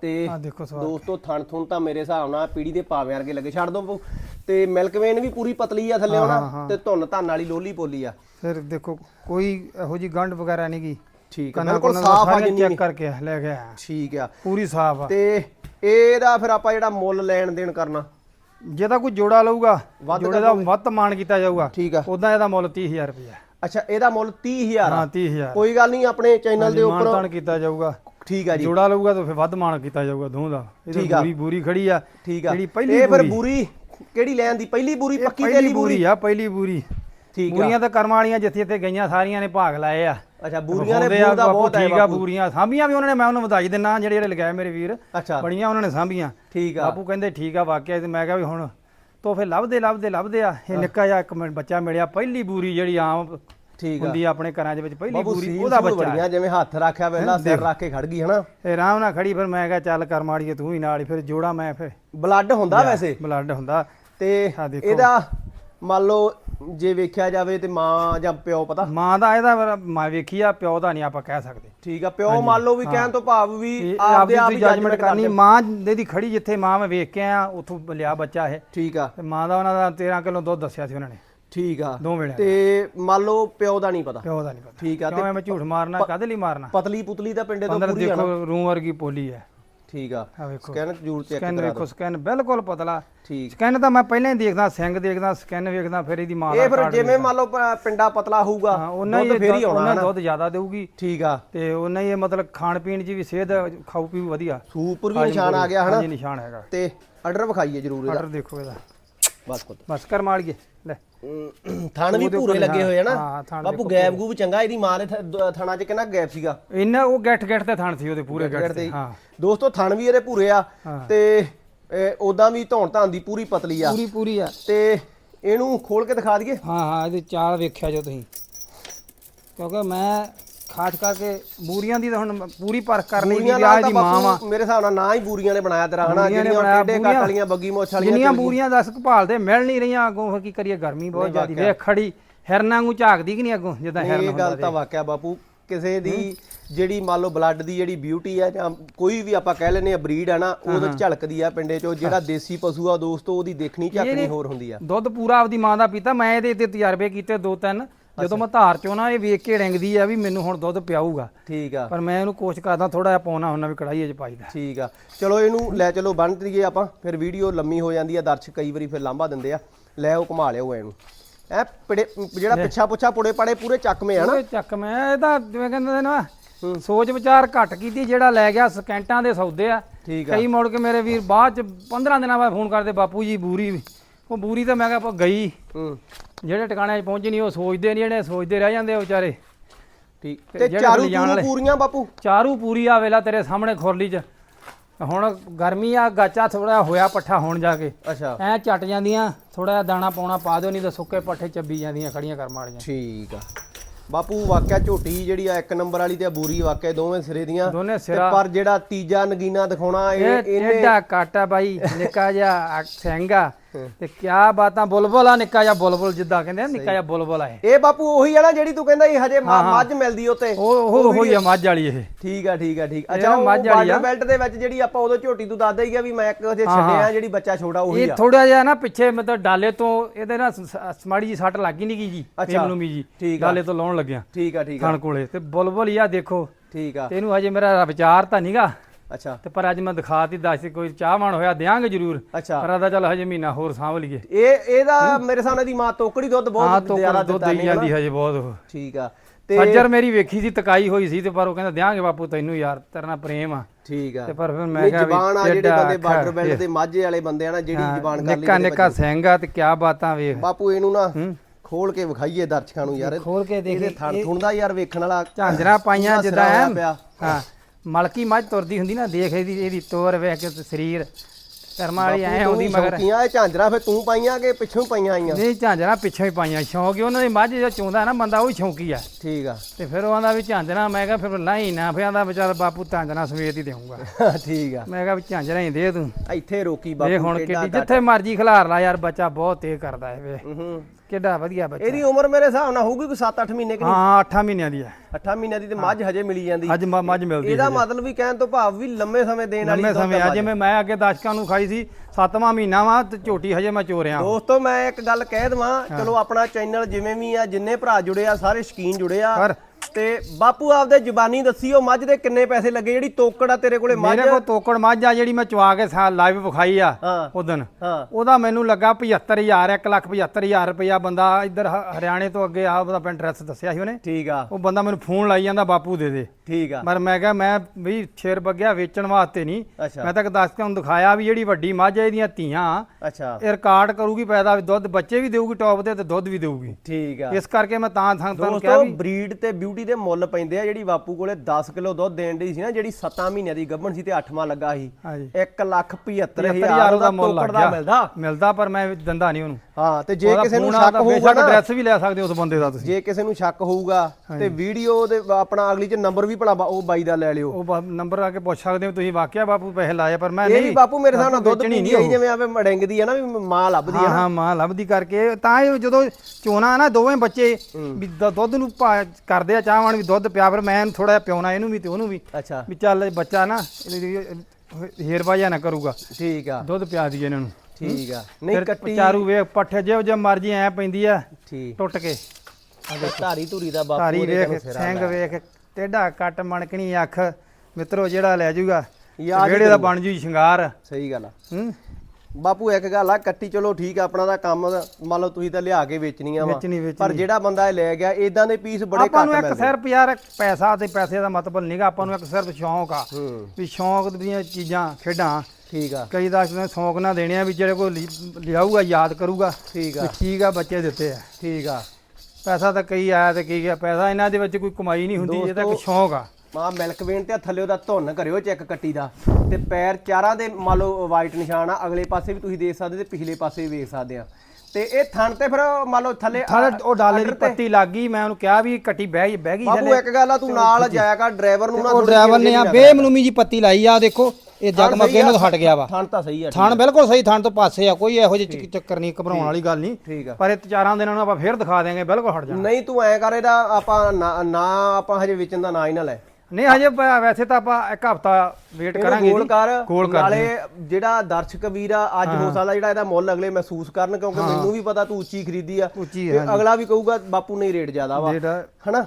ਤੇ ਆ ਦੇਖੋ ਸਵਾਦ ਦੋਸਤੋ ਥਣ ਥੁਣ ਤਾਂ ਮੇਰੇ ਹਿਸਾਬ ਨਾਲ ਪੀੜੀ ਦੇ ਪਾਵੇਂ ਵਰਗੇ ਲੱਗੇ। ਛੱਡ ਦੋ ਤੇ ਮਿਲਕ ਵੇਨ ਵੀ ਪੂਰੀ ਪਤਲੀ ਆ ਥੱਲੇੋਂ ਹਾਂ, ਹਾਂ। ਤੇ ਧੁੰਨ ਧੰਨ ਵਾਲੀ ਲੋਲੀ ਪੋਲੀ ਆ। ਫਿਰ ਦੇਖੋ ਕੋਈ ਇਹੋ ਜੀ ਗੰਢ ਵਗੈਰਾ ਨਹੀਂ ਗੀ। ਠੀਕ ਆ। ਬਿਲਕੁਲ ਕੋਲ ਸਾਫ਼ ਆ ਜਿੰਨੀ ਚੈੱਕ ਵੀ। ਕਰਕੇ ਲੈ ਗਿਆ ਠੀਕ ਆ। ਪੂਰੀ ਸਾਫ਼ ਆ। ਤੇ ਇਹਦਾ ਫਿਰ ਆਪਾਂ ਜਿਹੜਾ ਮੁੱਲ ਲੈਣ ਦੇਣ ਕਰਨਾ ਜੇ ਤਾਂ ਕੋਈ ਜੋੜਾ ਲਊਗਾ ਵੱਧ ਜੋੜੇ ਦਾ ਵੱਧ ਮਾਨ ਕੀਤਾ ਜਾਊਗਾ ਠੀਕ ਆ। ਉਦਾਂ ਇਹਦਾ ਮੁੱਲ 30000 ਰੁਪਇਆ। ਅੱਛਾ ਇਹਦਾ ਮੁੱਲ 30000 ਆ? ਹਾਂ 30000 ਕੋਈ ਗੱਲ ਨਹੀਂ ਆਪਣੇ ਚੈਨਲ ਦੇ ਉੱਪਰ ਤਾਨ ਕੀਤਾ ਜਾਊਗਾ। ਠੀਕ ਆ ਜੀ। ਜੋੜਾ ਲਊਗਾ ਤਾਂ ਫਿਰ ਵੱਧ ਮਾਨ ਕੀਤਾ ਜਾਊਗਾ ਦੋਹਾਂ ਦਾ। ਇਹ ਠੀਕ ਆ। ਬੂਰੀ ਬੂਰੀ ਖੜੀ ਆ। ਠੀਕ ਆ। ਜਿਹੜੀ ਪਹਿਲੀ ਇਹ ਫਿਰ ਬੂਰੀ। ਕਿਹੜੀ ਲੈਣ ਦੀ? ਪਹਿਲੀ ਬੂਰੀ ਪੱਕੀ ਬੂਰੀ ਬੂਰੀ? ਆ ਪਹਿਲੀ ਬੂਰੀ। ਠੀਕ ਆ। ਬੂਰੀਆਂ ਤਾਂ ਕਰਮ ਵਾਲੀਆਂ ਜਿੱਥੇ ਜਿੱਥੇ ਗਈਆਂ ਸਾਰੀਆਂ ਨੇ ਭਾਗ ਲਾਏ ਆ। ਅੱਛਾ ਬੂਰੀਆਂ ਆ ਬੂਰ ਦਾ ਬਹੁਤ ਹੈ ਠੀਕ ਆ ਬੂਰੀਆਂ ਸਾਂਭੀਆਂ ਵੀ ਉਹਨਾਂ ਨੇ ਮੈਂ ਉਹਨੂੰ ਵਧਾਈ ਦਿੰਨਾ ਜਿਹੜੇ ਜਿਹੜੇ ਲਗਾਏ ਮੇਰੇ ਵੀਰ ਅੱਛਾ। ਬੜੀਆਂ ਉਹਨਾਂ ਨੇ ਸਾਂਭੀਆਂ। ਠੀਕ ਆ। ਬਾਪੂ ਕਹਿੰਦੇ ਠੀਕ ਆ ਵਾਕਿਆ ਤੇ ਮੈਂ ਕਿਹਾ ਵੀ ਹੁਣ ਤੋ ਫਿਰ ਲੱਭਦੇ ਲੱਭਦੇ ਲੱਭਦੇ ਆ। ਇਹ ਨਿੱਕਾ ਜਿਹਾ ਇੱਕ ਮਿੰਟ ਬੱਚਾ ਮਿਲਿਆ ਪਹਿਲੀ ਬੂਰੀ ਜਿਹੜੀ ਆਮ ਠੀਕ ਹੁੰਦੀ ਆ ਆਪਣੇ ਘਰਾਂ ਦੇ ਵਿੱਚ ਪਹਿਲੀ ਬੂਰੀ ਉਹਦਾ ਬੱਚਾ ਬੜੀਆਂ ਜਿਵੇਂ ਹੱਥ ਰੱਖਿਆ ਪਹਿਲਾਂ ਸਿਰ ਰੱਖ ਕੇ ਖੜ ਗਈ ਹਨਾ? ਇਹ ਆਰਾਮ ਨਾਲ ਖੜੀ ਫਿਰ ਮੈਂ ਕਿਹਾ ਚੱਲ ਕਰ ਮਾੜੀਏ ਤੂੰ ਹੀ ਨਾਲ ਹੀ ਫਿਰ ਜੋੜਾ ਮੈਂ ਫਿਰ ਬਲੱਡ ਹੁੰਦਾ ਵੈਸੇ? ਬਲੱਡ ਹੁੰਦਾ। ਤੇ। ਇਹਦਾ ਮੰਨ ਲਓ ਜੇ ਵੇਖਿਆ ਜਾਵੇ ਤੇ ਮਾਂ ਜਾਂ ਪਿਓ ਪਤਾ? ਮਾਂ ਦਾ ਇਹਦਾ ਮੈਂ ਵੇਖੀ ਆ ਪਿਓ ਦਾ ਨਹੀਂ ਆਪਾਂ ਕਹਿ ਸਕਦੇ। ਠੀਕ ਆ ਪਿਓ ਮੰਨ ਲਓ ਵੀ ਕਹਿਣ ਤੋਂ ਭਾਵ ਵੀ ਆਪਦੇ ਆਪ ਹੀ ਜਜਮੈਂਟ ਕਰਨੀ। ਮਾਂ ਇਹਦੀ ਖੜੀ ਜਿੱਥੇ ਮਾਂ ਮੈਂ ਵੇਖ ਕੇ ਆਇਆ ਉੱਥੋਂ ਲਿਆ ਬੱਚਾ ਇਹ। ਠੀਕ ਆ। ਤੇ ਮਾਂ ਦਾ ਉਹਨਾਂ ਦਾ 13 ਕਿਲੋ ਦੁੱਧ ਦੱਸਿਆ ਸੀ ਉਹਨਾਂ ਨੇ। ਠੀਕ ਆ। ਦੋ ਵੇਲੇ। ਤੇ ਮੰਨ ਲਓ ਪਿਓ ਦਾ ਨਹੀਂ ਪਤਾ। ਪਿਓ ਦਾ ਨਹੀਂ ਪਤਾ। ਠੀਕ ਆ ਤੇ ਮੈਂ ਝੂਠ ਮਾਰਨਾ ਕਾਹਦੇ ਲਈ ਮਾਰਨਾ? ਪਤਲੀ ਪੁਤਲੀ ਤਾਂ ਪਿੰਡੇ ਤੋਂ ਪੂਰੀ ਆ ਦੇਖੋ ਰੂਮ ਵਰਗੀ ਪੋਲੀ ਹੈ। ਠੀਕ ਆ। ਆ ਵੇਖੋ। ਸਕੈਨ ਜ਼ਰੂਰ ਚੈੱਕ ਸਕੈਨ ਕਰਾ ਵੇਖੋ ਸਕੈਨ ਬਿਲਕੁਲ ਪਤਲਾ। ਠੀਕ। ਸਕੈਨ ਤਾਂ ਮੈਂ ਪਹਿਲਾਂ ਹੀ ਦੇਖਦਾ ਸਿੰਘ ਦੇਖਦਾ ਸਕੈਨ ਵੇਖਦਾ ਫਿਰ ਇਹਦੀ ਮਾਂ ਦਾ ਇਹ ਫਿਰ ਜਿਵੇਂ ਮੰਨ ਲਓ ਪ- ਪਿੰਡਾ ਪਤਲਾ ਹੋਊਗਾ ਹਾਂ ਉਹਨਾਂ ਦੁੱਧ ਹੀ ਫੇਰ ਹੀ ਆਉਣਾ ਉਹਨਾਂ ਹਨਾ? ਦੁੱਧ ਜ਼ਿਆਦਾ ਦੇਊਗੀ। ਠੀਕ ਆ। ਤੇ ਉਹਨਾਂ ਹੀ ਇਹ ਮਤਲਬ ਖਾਣ ਪੀਣ 'ਚ ਵੀ ਸਿਹਤ ਖਾਊ ਪੀਊ ਵਧੀਆ। ਸੂਪਰ ਵੀ ਨਿਸ਼ਾਨ ਆ ਗਿਆ ਹਨਾ? ਹਾਂਜੀ ਨਿਸ਼ਾਨ ਹੈਗਾ। ਤੇ ਆਰਡਰ ਵਿਖਾਈਏ ਜ਼ਰੂਰ ਇਹਦਾ। ਆਰਡਰ ਦੇਖੋ ਇਹਦਾ। ਬਸ ਪੁੱਤ। ਬਸ ਕਰ ਮਾਲੀਏ ਲੈ। ਥਣ ਵੀ ਉੱਪਰ ਲੱਗੇ ਹੋਏ ਆ ਨਾ। ਹਾਂ, ਥਣ ਬਾਪੂ ਗੈਪ ਗੂਪ ਚੰਗਾ ਇਹਦੀ ਮਾਂ ਦੇ ਥ- ਦ- ਥਣਾਂ 'ਚ ਕਿੰਨਾ ਗੈਪ ਸੀਗਾ? ਇਹਨਾਂ ਉਹ ਗੱਠ ਗੱਠ ਤੇ ਥਣ ਸੀ ਉਹਦੇ ਪੂਰੇ ਗੱਠ ਤੇ ਹੀ। ਦੋਸਤੋ ਥਣ ਵੀ ਇਹਦੇ ਪੂਰੇ ਆ। ਤੇ ਉਦਾਂ ਵੀ ਧੌਣ ਧਾਨ ਦੀ ਪੂਰੀ ਪਤਲੀ ਆ। ਪੂਰੀ ਪੂਰੀ ਆ। ਤੇ ਇਹਨੂੰ ਖੋਲ ਕੇ ਦਿਖਾ ਦਈਏ। ਹਾਂ ਹਾਂ ਇਹਦੇ ਚਾਲ ਵੇਖਿਆ ਜੋ ਤੁਸੀਂ। ਕਿਉਂਕਿ ਮੈਂ ਖਾਸ ਕਰਕੇ ਬੂਰੀਆਂ ਦੀ ਤਾਂ ਹੁਣ ਪੂਰੀ ਪਰਖ ਕਰ ਲਈ ਵੀ ਬੂਰੀਆਂ ਆਹ ਨਾਲ ਦੀ ਤਾਂ ਮਾਂ ਵਾ। ਮੇਰੇ ਹਿਸਾਬ ਨਾਲ ਨਾ ਹੀ ਬੂਰੀਆਂ ਨੇ ਬਣਾਇਆ ਤੇਰਾ ਹਨਾ ਜਿਹੜੀਆਂ ਟੇਡੇ ਕੱਟ ਵਾਲੀਆਂ ਬੱਗੀ ਮੋਛ ਵਾਲੀਆਂ ਜਿੰਨੀਆਂ। ਬੂਰੀਆਂ ਦੱਸ ਭਾਲਦੇ ਮਿਲ ਨਹੀਂ ਰਹੀਆਂ ਅੱਗੋਂ ਫਿਰ ਕੀ ਕਰੀਏ ਗਰਮੀ ਬਹੁਤ ਜ਼ਿਆਦੀ। ਵੇਖ ਖੜੀ ਹਿਰਨਾਂ ਨੂੰ ਝਾਕਦੀ ਕਿ ਨਹੀਂ ਅੱਗੋਂ ਜਿੱਦਾਂ ਹਿਰਨ ਇਹ ਹੁੰਦਾ ਗੱਲ ਤਾਂ ਵਾਕਿਆ ਬਾਪੂ ਕਿਸੇ ਦੀ ਜਿਹੜੀ ਮੰਨ ਲਓ ਬਲੱਡ ਦੀ ਜਿਹੜੀ ਬਿਊਟੀ ਆ ਜਾਂ ਕੋਈ ਵੀ ਆਪਾਂ ਕਹਿ ਲੈਨੇ ਆ ਬਰੀਡ ਆ ਨਾ ਉਹਦੇ ਝਲਕਦੀ ਆ ਪਿੰਡੇ ਚੋਂ ਜਿਹੜਾ ਦੇਸੀ ਪਸ਼ੂ ਆ ਦੋਸਤੋ ਉਹਦੀ ਦੇਖਣੀ ਝਾਕਣੀ ਹੋਰ ਹੁੰਦੀ ਆ। ਦੁੱਧ ਪੂਰਾ ਆਪਦੀ ਮਾਂ ਦਾ ਪੀਤਾ ਮੈਂ ਇਹਦੇ ਤੇ ਤਜਰਬੇ ਕੀਤੇ ਦੋ ਤਿੰਨ। ਜਦੋਂ ਮੈਂ ਧਾਰ ਚੋਂ ਨਾ ਇਹ ਵੇਖ ਕੇ ਰਿੰਗਦੀ ਆ ਵੀ ਮੈਨੂੰ ਹੁਣ ਦੁੱਧ ਪਿਆਊਗਾ। ਠੀਕ ਆ। ਪਰ ਮੈਂ ਇਹਨੂੰ ਕੋਸ਼ਿਸ਼ ਕਰਦਾ ਥੋੜਾ ਜਿਹਾ ਪਾਉਣਾ ਹੁੰਦਾ ਵੀ ਕੜਾਈ 'ਚ ਪਾਈਦਾ ਠੀਕ ਆ। ਚਲੋ ਇਹਨੂੰ ਲੈ ਚਲੋ ਬੰਨ ਦਈਏ ਆਪਾਂ ਫਿਰ ਵੀਡੀਓ ਲੰਮੀ ਹੋ ਜਾਂਦੀ ਆ ਦਰਸ਼ਕ ਕਈ ਵਾਰੀ ਫਿਰ ਲਾਂਭਾ ਦਿੰਦੇ ਆ। ਲੈ ਉਹ ਘੁਮਾ ਲਿਓ ਇਹਨੂੰ। ਐ ਪੜੇ ਜਿਹੜਾ ਪਿੱਛਾ ਪੁੱਛਾ ਪੁੜੇ ਪੜੇ ਪੂਰੇ ਚੱਕਵੇਂ ਆ ਨਾ। ਓਏ ਚੱਕ ਮੈਂ ਇਹਦਾ ਜਿਵੇਂ ਕਹਿੰਦੇ ਨੇ ਨਾ ਸੋਚ ਵਿਚਾਰ ਘੱਟ ਕੀਤੀ ਜਿਹੜਾ ਲੈ ਗਿਆ ਸਕੈਂਟਾਂ ਦੇ ਸੌਦੇ ਆ। ਕਈ ਮੁੜ ਕੇ ਮੇਰੇ ਵੀਰ ਬਾਅਦ ਚ 15 ਦਿਨਾਂ ਬਾਅਦ ਫੋਨ ਕਰਦੇ ਬਾਪੂ ਜੀ ਬੂਰੀ ਉਹ ਬੂਰੀ ਤਾਂ ਮੈਂ ਕਿਹਾ ਆਪਾਂ ਗਈ। ਜਿਹੜੇ ਟਿਕਾਣੇ 'ਚ ਪਹੁੰਚੀ ਨਹੀਂ ਉਹ ਸੋਚਦੇ ਨਹੀਂ ਜਿਹੜੇ ਸੋਚਦੇ ਰਹਿ ਜਾਂਦੇ ਆ ਵਿਚਾਰੇ। ਠੀਕ ਤੇ ਜਿਹੜੇ ਚਾਰੂ ਲਿਜਾਣ ਚੂਰੂ ਵਾਲੇ- ਪੂਰੀਆਂ ਬਾਪੂ? ਚਾਰੂ ਪੂਰੀ ਆ ਵੇਲਾ ਤੇਰੇ ਸਾਹਮਣੇ ਖੁਰਲੀ 'ਚ। ਹੁਣ ਗਰਮੀ ਆ ਗਾਚਾ ਥੋੜਾ ਹੋਇਆ ਪੱਠਾ ਹੁਣ ਜਾ ਕੇ। ਅੱਛਾ। ਐ ਚੱਟ ਜਾਂਦੀਆਂ ਥੋੜਾ ਜਿਹਾ ਦਾਣਾ ਪਾਉਣਾ ਪਾ ਦਿਓ ਨਹੀਂ ਤਾਂ ਸੁੱਕੇ ਪੱਠੇ ਚੱਬੀ ਜਾਂਦੀਆਂ ਖੜੀਆਂ ਕਰਮ ਵਾਲੀਆਂ। ਠੀਕ ਆ। ਬਾਪੂ ਵਾਕਿਆ ਝੋਟੀ ਜਿਹੜੀ ਆ ਇੱਕ ਨੰਬਰ ਵਾਲੀ ਤੇ ਆ ਬੂਰੀ ਵਾਕਿਆ ਦੋਵੇਂ ਸਿਰੇ ਦੀਆਂ। ਦੋਨੇ ਤੇ ਸਿਰਾ। ਪਰ ਜਿਹੜਾ ਤੀਜਾ ਨਗੀਨਾ ਦਿਖਾਉਣਾ ਇਹ ਇਹ ਇਹਨੇ ਟੇਡਾ ਕਾਟਾ ਬਾਈ ਨਿੱਕਾ ਜਿਹਾ ਸਿੰਘ ਆ ਤੇ ਕਿਆ ਬਾਤਾਂ ਬੁਲਬੁਲ ਆ ਨਿੱਕਾ ਜਿਹਾ ਬੁਲਬੁਲ ਜਿੱਦਾਂ ਕਹਿੰਦੇ ਆ ਨਿੱਕਾ ਜਿਹਾ ਬੁਲਬੁਲ ਆ ਇਹ। ਇਹ ਬਾਪੂ ਉਹੀ ਆ ਨਾ ਜਿਹੜੀ ਤੂੰ ਕਹਿੰਦਾ ਸੀ ਹਜੇ ਮੱਝ ਮੱਝ ਮਿਲਦੀ ਉੱਤੇ ਉਹ ਉਹ ਹੋਈ ਆ ਮੱਝ ਵਾਲੀ ਇਹ। ਠੀਕ ਆ ਠੀਕ ਆ ਠੀਕ ਆ। ਅੱਛਾ ਉਹ ਮੱਝ ਵਾਲੀ ਆ। ਬਾਰਡਰ ਬੈਲਟ ਦੇ ਵਿੱਚ ਜਿਹੜੀ ਆਪਾਂ ਉਦੋਂ ਝੋਟੀ ਤੂੰ ਦੱਸਦਾ ਹੀ ਗਿਆ ਵੀ ਮੈਂ ਇੱਕ ਉਹਦੇ ਛੱਡਿਆ ਜਿਹੜੀ ਬੱਚਾ ਛੋਟਾ ਉਹੀ ਇਹ ਆ। ਥੋੜਾ ਜਿਹਾ ਨਾ ਪਿੱਛੇ ਮਤਲਬ ਡਾਲੇ ਤੋਂ ਇਹਦੇ ਨਾ ਸ- ਸ- ਸਮਾੜੀ ਜੀ ਸੱਟ ਲੱਗੀ ਨਹੀਂ ਗਈ ਜੀ ਅੱਛਾ। ਪੇਮਲੂਮੀ ਜੀ ਠੀਕ ਆ। ਡਾਲੇ ਤੋਂ ਲਾਉਣ ਲੱਗਿਆ ਠੀਕ ਆ ਠੀਕ ਆ। ਥਣ ਕੋਲੇ। ਤੇ ਬੁਲਬੁਲ ਹੀ ਆ ਦੇਖੋ। ਠੀਕ ਆ। ਤੇ ਇਹਨੂੰ ਹਜੇ ਮੇਰਾ ਵਿਚਾਰ ਤਾਂ ਨਹੀਂਗਾ ਅੱਛਾ। ਤੇ ਪਰ ਅੱਜ ਮੈਂ ਦਿਖਾਤੀ ਦੱਸ ਕੋਈ ਚਾਹਵਾਨ ਹੋਇਆ ਦਿਆਂਗੇ ਜ਼ਰੂਰ। ਅੱਛਾ। ਪਰ ਆਦਾ ਚੱਲ ਹਜੇ ਮਹੀਨਾ ਹੋਰ ਸਾਂਭ ਲਈਏ। ਇਹ ਇਹਦਾ ਮੇਰੇ ਸਾਹਮਣੇ ਦੀ ਮਾਂ ਤੋਕੜੀ ਦੁੱਧ ਬਹੁਤ ਤੋਂ ਜ਼ਿਆਦਾ ਦੁੱਧ ਦੇਈ ਜਾਂਦੀ ਹਜੇ ਬਹੁਤ। ਠੀਕ ਆ। ਤੇ ਫੱਜਰ ਮੇਰੀ ਵੇਖੀ ਸੀ ਤਕਾਈ ਹੋਈ ਸੀ ਤੇ ਪਰ ਉਹ ਕਹਿੰਦਾ ਦਿਆਂਗੇ ਬਾਪੂ ਤੈਨੂੰ ਯਾਰ ਤੇਰੇ ਨਾਲ ਪ੍ਰੇਮ ਆ। ਠੀਕ ਆ। ਤੇ ਪਰ ਫਿਰ ਮੈਂ ਕਿਹਾ ਵੀ ਜ਼ਬਾਨ ਆ ਜਿਹੜੇ ਬੰਦੇ ਬਾਰਡਰ ਬੈਲਟ ਦੇ ਮਾਝੇ ਵਾਲੇ ਬੰਦੇ ਆ ਨਾ ਜਿਹੜੀ ਜ਼ਬਾਨ ਕਰ ਲਈ ਨਿੱਕਾ ਨਿੱਕਾ ਆ ਤੇ ਕਿਆ ਬਾਤਾਂ ਵੇਖ। ਬਾਪੂ ਇਹਨੂੰ ਨਾ। ਖੋਲ ਕੇ ਵਿਖਾਈਏ ਦਰਸ਼ਕਾਂ ਨੂੰ ਯਾਰ। ਖੋਲ ਕੇ ਦੇਖ ਥਣ ਥੁਣ ਦਾ ਯਾਰ ਵੇਖਣ ਵਾਲਾ ਝਾਂਜਰਾ ਪਾਈਆਂ ਜਿੱਦਾਂ। ਹਾਂ। ਮਲਕੀ ਮੱਝ ਤੁਰਦੀ ਹੁੰਦੀ ਨਾ ਦੇਖ ਇਹਦੀ ਇਹਦੀ ਤੋਰ ਵੇਖ ਕੇ ਤੇ ਸਰੀਰ। ਕਰਮਾਂ ਵਾਲੀ ਐ ਆਉਂਦੀ ਮਗਰ। ਸ਼ੌਕੀਆਂ ਇਹ ਝਾਂਜਰਾ ਫਿਰ ਤੂੰ ਪਾਈਆਂ ਕਿ ਪਿੱਛੋਂ ਪਾਈਆਂ ਆਈਆਂ? ਨਹੀਂ ਝਾਂਜਰਾ ਪਿੱਛੋਂ ਹੀ ਪਾਈਆਂ। ਸ਼ੌਂਕ ਹੀ ਉਹਨਾਂ ਦੀ ਮੱਝ ਜੋ ਚੋਂਦਾ ਨਾ ਬੰਦਾ ਉਹ ਹੀ ਸ਼ੌਂਕੀ ਆ। ਠੀਕ ਆ। ਤੇ ਫਿਰ ਉਹ ਆਂਦਾ ਵੀ ਝਾਂਜਰਾ ਮੈਂ ਕਿਹਾ ਫਿਰ ਨਹੀਂ ਨਾ ਫਿਰ ਆਂਦਾ ਵਿਚਾਰ ਬਾਪੂ ਝਾਂਜਰਾ ਸਮੇਤ ਹੀ ਦੇਊਂਗਾ। ਠੀਕ ਆ। ਮੈਂ ਕਿਹਾ ਵੀ ਝਾਂਜਰਾ ਹੀ ਦੇ ਤੂੰ। ਇੱਥੇ ਰੋਕੀ ਇਹ ਬਾਪੂ ਹੁਣ ਕਿੱਡੀ। ਜਿੱਥੇ ਮਰਜ਼ੀ ਖਿਲਾਰ ਲਾ ਯਾਰ ਬੱਚਾ ਬਹੁਤ ਤੇਜ਼ ਕਰਦਾ ਇਹ ਵੇ ਹੂੰ। ਕਿੱਡਾ ਵਧੀਆ ਬੱਚਾ। ਇਹਦੀ ਉਮਰ ਮੇਰੇ ਹਿਸਾਬ ਨਾਲ ਹੋਊਗੀ ਕੋਈ 7-8 ਮਹੀਨੇ ਕਿ ਹਾਂ 8 ਮਹੀਨਿਆਂ ਦੀ ਹੈ। 8 ਮਹੀਨਿਆਂ ਦੀ ਤੇ ਮੱਝ ਹਜੇ ਮਿਲੀ ਜਾਂਦੀ। ਅੱਜ ਮ- ਮੱਝ ਮਿਲਦੀ ਇਹਦਾ ਮਤਲਬ ਵੀ ਕਹਿਣ ਤੋਂ ਭਾਵ ਵੀ ਲੰਮੇ ਸਮੇਂ ਦੇਣ ਵਾਲੀ ਲੰਮੇ ਦੁੱਧ ਸਮੇਂ ਆ ਅੱਜ ਮੈਂ ਮੈਂ ਅੱਗੇ ਦਸ਼ਕਾਂ ਨੂੰ ਖਾਈ ਸੀ ਸੱਤਵਾਂ ਮਹੀਨਾ ਵਾ ਤੇ ਝੋਟੀ ਹਜੇ ਮੈਂ ਚੋਰਿਆ ਦੋਸਤੋ ਮੈਂ ਇੱਕ ਗੱਲ ਕਹਿ ਦਵਾਂ ਚਲੋ ਆਪਣਾ ਚੈਨਲ ਜਿਵੇਂ ਵੀ ਆ ਜਿੰਨੇ ਭਰਾ ਜੁੜੇ ਆ ਸਾਰੇ ਸ਼ਕੀਨ ਜੁੜੇ ਆ। ਪਰ ਤੇ ਬਾਪੂ ਆਪਦੇ ਜ਼ੁਬਾਨੀ ਦੱਸੀਓ ਮੱਝ ਦੇ ਕਿੰਨੇ ਪੈਸੇ ਲੱਗੇ? ਜਿਹੜੀ ਤੋਕੜ ਆ ਤੇਰੇ ਕੋਲੇ ਮੱਝ? ਮੇਰੇ ਕੋਲ ਤੋਕੜ ਮੱਝ ਆ ਜਿਹੜੀ ਮੈਂ ਚਵਾ ਕੇ ਲਾਈਵ ਵਿਖਾਈ ਆ ਹਾਂ। ਉਦਨ ਹਾਂ। ਉਹਦਾ ਮੈਨੂੰ ਲੱਗਾ 75000 1 ਲੱਖ 75000 ਰੁਪਇਆ ਬੰਦਾ ਇੱਧਰ ਹ- ਹਰਿਆਣੇ ਤੋਂ ਅੱਗੇ ਆ ਉਹਦਾ ਪਿੰਡ ਐਡਰੈਸ ਦੱਸਿਆ ਸੀ ਉਹਨੇ। ਠੀਕ ਆ। ਉਹ ਬੰਦਾ ਮੈਨੂੰ ਫੋਨ ਲਾਈ ਜਾਂਦਾ ਬਾਪੂ ਦੇ ਦੇ। ਠੀਕ ਆ। ਪਰ ਮੈਂ ਕਿਹਾ ਮੈਂ ਵੀ ਸ਼ੇਰ ਬੱਗਿਆ ਵੇਚਣ ਵਾਸਤੇ ਨਹੀਂ। ਅੱਛਾ। ਮੈਂ ਤਾਂ ਦੱਸ ਕੇ ਉਹਨੂੰ ਦਿਖਾਇਆ ਵੀ ਜਿਹੜੀ ਵੱਡੀ ਮੱਝ ਹੈ ਇਹਦੀਆਂ ਧੀਆਂ। ਅੱਛਾ। ਇਹ ਰਿਕਾਰਡ ਕਰੂਗੀ ਪੈਦਾ ਵੀ ਦੁੱਧ ਬੱਚੇ ਵੀ ਦੇਊਗੀ ਟੌਪ ਤੇ ਤੇ ਦੁੱਧ ਵੀ ਦੇਊਗੀ। ਠੀਕ ਆ। ਇਸ ਕਰਕੇ ਮੈਂ ਤਾਂ ਥਾਂ ਤੁਹਾਨੂੰ ਕਿਹਾ ਦੋਸਤੋ ਵੀ ਬਰੀਡ ਤੇ ਬਿਊਟੀ ਦੇ ਮੁੱਲ ਪੈਂਦੇ ਆ ਜਿਹੜੀ ਬਾਪੂ ਕੋਲੇ 10 ਕਿਲੋ ਦੁੱਧ ਦੇਣ ਦੀ ਸੀ ਨਾ ਜਿਹੜੀ 7 ਮਹੀਨਿਆਂ ਦੀ ਗੱਭਣ ਸੀ ਤੇ 8ਵਾਂ ਲੱਗਾ ਸੀ। ਹਾਂਜੀ। 1 ਲੱਖ 75000 ਹਜ਼ਾਰ ਉਹਦਾ ਉਹਦਾ ਮੁੱਲ ਤੋਕੜ ਲੱਗ ਦਾ ਗਿਆ। ਮਿਲਦਾ। ਮਿਲਦਾ ਪਰ ਮੈਂ ਦੰਦਾ ਨਹੀਂ ਉਹਨੂੰ। ਹਾਂ ਤੇ ਜੇ ਕਿਸੇ ਨੂੰ ਸ਼ੱਕ ਹੋਊਗਾ ਨਾ ਐਡਰੈਸ ਵੀ ਲੈ ਸਕਦੇ ਹੋ ਉਸ ਬੰਦੇ ਦਾ ਤੁਸੀਂ। ਜੇ ਕਿਸੇ ਨੂੰ ਸ਼ੱਕ ਹੋਊਗਾ ਤੇ ਵੀਡੀਓ ਦੇ ਆਪਣਾ ਅਗਲੀ ਚ ਨੰਬਰ ਵੀ ਭਲਾ ਉਹ ਬਾਈ ਦਾ ਲੈ ਲਿਓ। ਉਹ ਨੰਬਰ ਆ ਕੇ ਪੁੱਛ ਸਕਦੇ ਹੋ ਤੁਸੀਂ ਵਾਕਿਆ ਬਾਪੂ ਪੈਸੇ ਲਾਏ ਪਰ ਮੈਂ ਇਹ ਵੀ ਨਹੀਂ ਬਾਪੂ ਮੇਰੇ ਨਾਲ ਦੁੱਧ ਪੀਂਦੀ ਨਹੀਂ ਆਈ। ਜਿਵੇਂ ਆਵੇ ਮੜਿੰਗਦੀ ਆ ਨਾ ਵੀ ਮਾਂ ਲੱਭਦੀ ਆ ਹਾਂ ਹਾਂ ਮਾਂ ਲੱਭਦੀ ਕਰਕੇ ਤਾਂ ਇਹ ਜਦੋਂ ਚੋਣਾ ਨਾ ਦੋਵੇਂ ਬੱਚੇ ਵੀ ਦ- ਦੁੱਧ ਨੂੰ ਕਰਦੇ ਆ ਚਾਹਵਾਨ ਵੀ ਦੁੱਧ ਪਿਆ ਫਿਰ ਮੈਂ ਥੋੜਾ ਜਿਹਾ ਪਿਉਣਾ ਇਹਨੂੰ ਵੀ ਤੇ ਉਹਨੂੰ ਵੀ। ਅੱਛਾ। ਵੀ ਚੱਲ ਇਹ ਬੱਚਾ ਨਾ ਹੇਰਬਾਜਾ ਨਾ ਕਰੂਗਾ। ਠੀਕ ਆ। ਦੁੱਧ ਪਿਆ ਦਈਏ ਇਹਨਾਂ ਨੂੰ। ਠੀਕ ਆ। ਨਹੀਂ ਕੱਟੀ ਚਾਰੂ ਵੇਖ ਪੱਠੇ ਜੇ ਜੇ ਮਰਜ਼ੀ ਐ ਪੈਂਦੀ ਆ ਠੀਕ। ਟੁੱਟ ਕੇ। ਧਾਰੀ ਧੂਰੀ ਦਾ ਬਾਪੂ ਧਾਰੀ ਵੇਖ ਸਿੰਘ। ਵੇਖ ਟੇਢਾ ਕੱਟ ਮਣਕਣੀ ਅੱਖ ਮਿੱਤਰੋ ਜਿਹੜਾ ਲੈ ਹੀ ਵਿਹੜੇ ਦਾ। ਬਣ ਜੂ ਸ਼ਿੰਗਾਰ। ਸਹੀ ਗੱਲ ਆ। ਹੂੰ। ਬਾਪੂ ਇੱਕ ਗੱਲ ਆ ਕੱਟੀ ਚਲੋ ਠੀਕ ਆ ਆਪਣਾ ਦਾ ਕੰਮ ਮੰਨ ਲਓ ਤੁਸੀਂ ਤਾਂ ਲਿਆ ਕੇ ਵੇਚਣੀਆਂ ਵਾ। ਪਰ ਜਿਹੜਾ ਬੰਦਾ ਇਹ ਲੈ ਗਿਆ ਇਦਾਂ ਦੇ ਪੀਸ ਬੜੇ ਆਪਾਂ ਘੱਟ ਨੂੰ ਇੱਕ ਮਿਲਦੇ। ਸਿਰਫ ਯਾਰ ਪੈਸਾ ਤੇ ਪੈਸੇ ਦਾ ਮਤਲਬ ਨਹੀਂਗਾ ਆਪਾਂ ਨੂੰ ਇੱਕ ਸਿਰਫ ਸ਼ੌਂਕ ਆ। ਵੀ ਸ਼ੌਂਕ ਦੀਆਂ ਚੀਜ਼ਾਂ ਖੇਡਾਂ ਠੀਕ ਆ। ਕਈ ਦੱਸਦੇ ਸ਼ੌਂਕ ਨਾ ਦੇਣੇ ਆ ਵੀ ਜਿਹੜੇ ਕੋਈ ਲਿਆਊਗਾ ਯਾਦ ਕਰੂਗਾ ਠੀਕ ਆ। ਠੀਕ ਆ ਬੱਚੇ ਦਿੱਤੇ ਆ। ਠੀਕ ਆ। ਪੈਸਾ ਤਾਂ ਕਈ ਆਇਆ ਤੇ ਕੀ ਗਿਆ। ਪੈਸਾ ਇਹਨਾਂ ਦੇ ਵਿੱਚ ਕੋਈ ਕਮਾਈ ਨਹੀਂ ਹੁੰਦੀ ਇਹ ਤਾਂ ਇੱਕ ਸ਼ੌਂਕ ਆ। ਮਾਂ ਮਿਲਕ ਵੇਨ ਤੇ ਥੱਲੇ ਉਹਦਾ ਧੁੰਨ ਕਰਿਓ ਚੈੱਕ ਕੱਟੀ ਦਾ। ਤੇ ਪੈਰ ਚਾਰਾਂ ਦੇ ਮੰਨ ਲਓ ਵਾਈਟ ਨਿਸ਼ਾਨ ਆ ਅਗਲੇ ਪਾਸੇ ਵੀ ਤੁਸੀਂ ਦੇਖ ਸਕਦੇ ਤੇ ਪਿਛਲੇ ਪਾਸੇ ਵੀ ਵੇਖ ਸਕਦੇ ਆ। ਤੇ ਇਹ ਥਣ ਤੇ ਫਿਰ ਮੰਨ ਲਓ ਥੱਲੇ ਉਹ ਡਾਲੇ ਦੀ ਪੱਤੀ ਲੱਗ ਗਈ ਮੈਂ ਉਹਨੂੰ ਕਿਹਾ ਵੀ ਕੱਟੀ ਬਹਿ ਗਈ ਬਹਿ ਗਈ ਬਾਬੂ ਇੱਕ ਗੱਲ ਆ ਤੂੰ ਨਾਲ ਜਾਇਆ ਕਰ ਡਰਾਈਵਰ ਨੂੰ ਨਾ ਡਰਾਈਵਰ ਨੇ ਆ ਜਿਹੀ ਬੇਮਲੂਮੀ ਜੀ ਪੱਤੀ ਲਾਈ ਆ ਦੇਖੋ। ਇਹ ਜਗਮਗ ਸਹੀ ਆ। ਇਹਨੂੰ ਹਟ ਗਿਆ ਵਾ। ਥਣ ਤਾਂ ਸਹੀ ਆ ਥਣ ਬਿਲਕੁਲ ਸਹੀ ਥਣ ਤੋਂ ਪਾਸੇ ਆ ਕੋਈ ਇਹੋ ਜਿਹੀ ਚੱਕਰ ਨਹੀਂ ਘਬਰਾਉਣ ਵਾਲੀ ਗੱਲ ਨਹੀਂ। ਠੀਕ ਆ। ਪਰ ਇਹ ਚਾਰਾਂ ਦਿਨਾਂ ਨੂੰ ਆਪਾਂ ਫੇਰ ਦਿਖਾ ਦੇਾਂਗੇ ਬਿਲਕੁਲ ਹਟ ਜਾਣਾ। ਨਹੀਂ ਤੂੰ ਐ ਕਰ ਇਹਦਾ ਆਪਾਂ ਨਾ ਨਾ ਆਪਾਂ ਹਜੇ ਵੇਚਣ ਦਾ ਨਾਂ ਹੀ ਨਾ ਲੈ। ਨਹੀਂ ਹਜੇ ਵੈਸੇ ਤਾਂ ਆਪਾਂ ਇੱਕ ਹਫਤਾ ਵੇਟ ਕਰਾਂਗੇ ਗੋਲ। ਕਰ ਨਾਲੇ ਜਿਹੜਾ ਦਰਸ਼ਕ ਵੀਰ ਆ ਅੱਜ ਹੋ ਸਕਦਾ ਜਿਹੜਾ ਇਹਦਾ ਮੁੱਲ ਅਗਲੇ ਮਹਿਸੂਸ ਕਰਨ ਕਿਉਂਕਿ ਮੈਨੂੰ ਵੀ ਪਤਾ ਤੂੰ ਉੱਚੀ ਖਰੀਦੀ ਆ। ਤੇ ਅਗਲਾ ਵੀ ਕਹੂਗਾ ਬਾਪੂ ਨਹੀਂ ਰੇਟ ਜ਼ਿਆਦਾ ਵਾ। ਹਨਾ?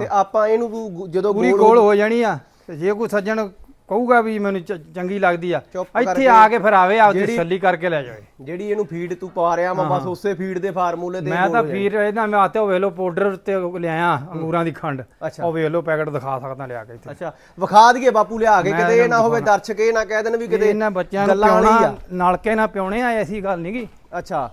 ਤੇ ਆਪਾਂ ਇਹਨੂੰ ਜਦੋਂ ਪੂਰੀ ਗੋਲ ਗੋਲ ਹੋ ਜਾਣੀ ਆ। ਤੇ ਜੇ ਕੋਈ ਸੱਜਣ ਕਹੂਗਾ ਵੀ ਮੈਨੂੰ ਚ- ਚੰਗੀ ਲੱਗਦੀ ਆ। ਚੁੱਪ ਇੱਥੇ ਕਰਕੇ ਆ ਕੇ ਫਿਰ ਆਵੇ ਆਪਦੀ ਜਿਹੜੀ- ਤਸੱਲੀ ਕਰਕੇ ਲੈ ਜਾਵੇ। ਜਿਹੜੀ ਇਹਨੂੰ ਫੀਡ ਤੂੰ ਪਾ ਰਿਹਾ ਵਾ ਬਸ ਉਸੇ ਫੀਡ ਦੇ ਫਾਰਮੂਲੇ ਤੇ ਮੈਂ ਤਾਂ ਹੋ ਜਾਏ। ਵੀਰ ਇਹਦਾ ਮੈਂ ਆਤੇ ਉਹ ਵੇਖ ਲਓ ਪਾਊਡਰ ਤੇ ਲਿਆਇਆ ਅੰਗੂਰਾਂ ਦੀ ਖੰਡ। ਅੱਛਾ। ਉਹ ਵੇਖ ਲਓ ਪੈਕਟ ਦਿਖਾ ਸਕਦਾ ਲਿਆ ਕੇ ਇੱਥੇ। ਅੱਛਾ ਵਿਖਾ ਦਈਏ ਬਾਪੂ ਲਿਆ ਕੇ ਮੈਂ ਕਿਤੇ ਇਹ ਨਾ ਹੋਵੇ ਦਰਸ਼ਕ ਇਹ ਨਾ ਕਹਿ ਦੇਣ ਵੀ ਕਿਤੇ ਇਹਨਾਂ ਬੱਚਿਆਂ ਨੂੰ ਗੱਲਾਂ ਵਾਲੀ ਪਿਉਣਾ ਨਲਕੇ ਨਾਲ ਪਿਉਣੇ ਆ ਐਸੀ ਗੱਲ ਨਹੀਂਗੀ ਅੱਛਾ।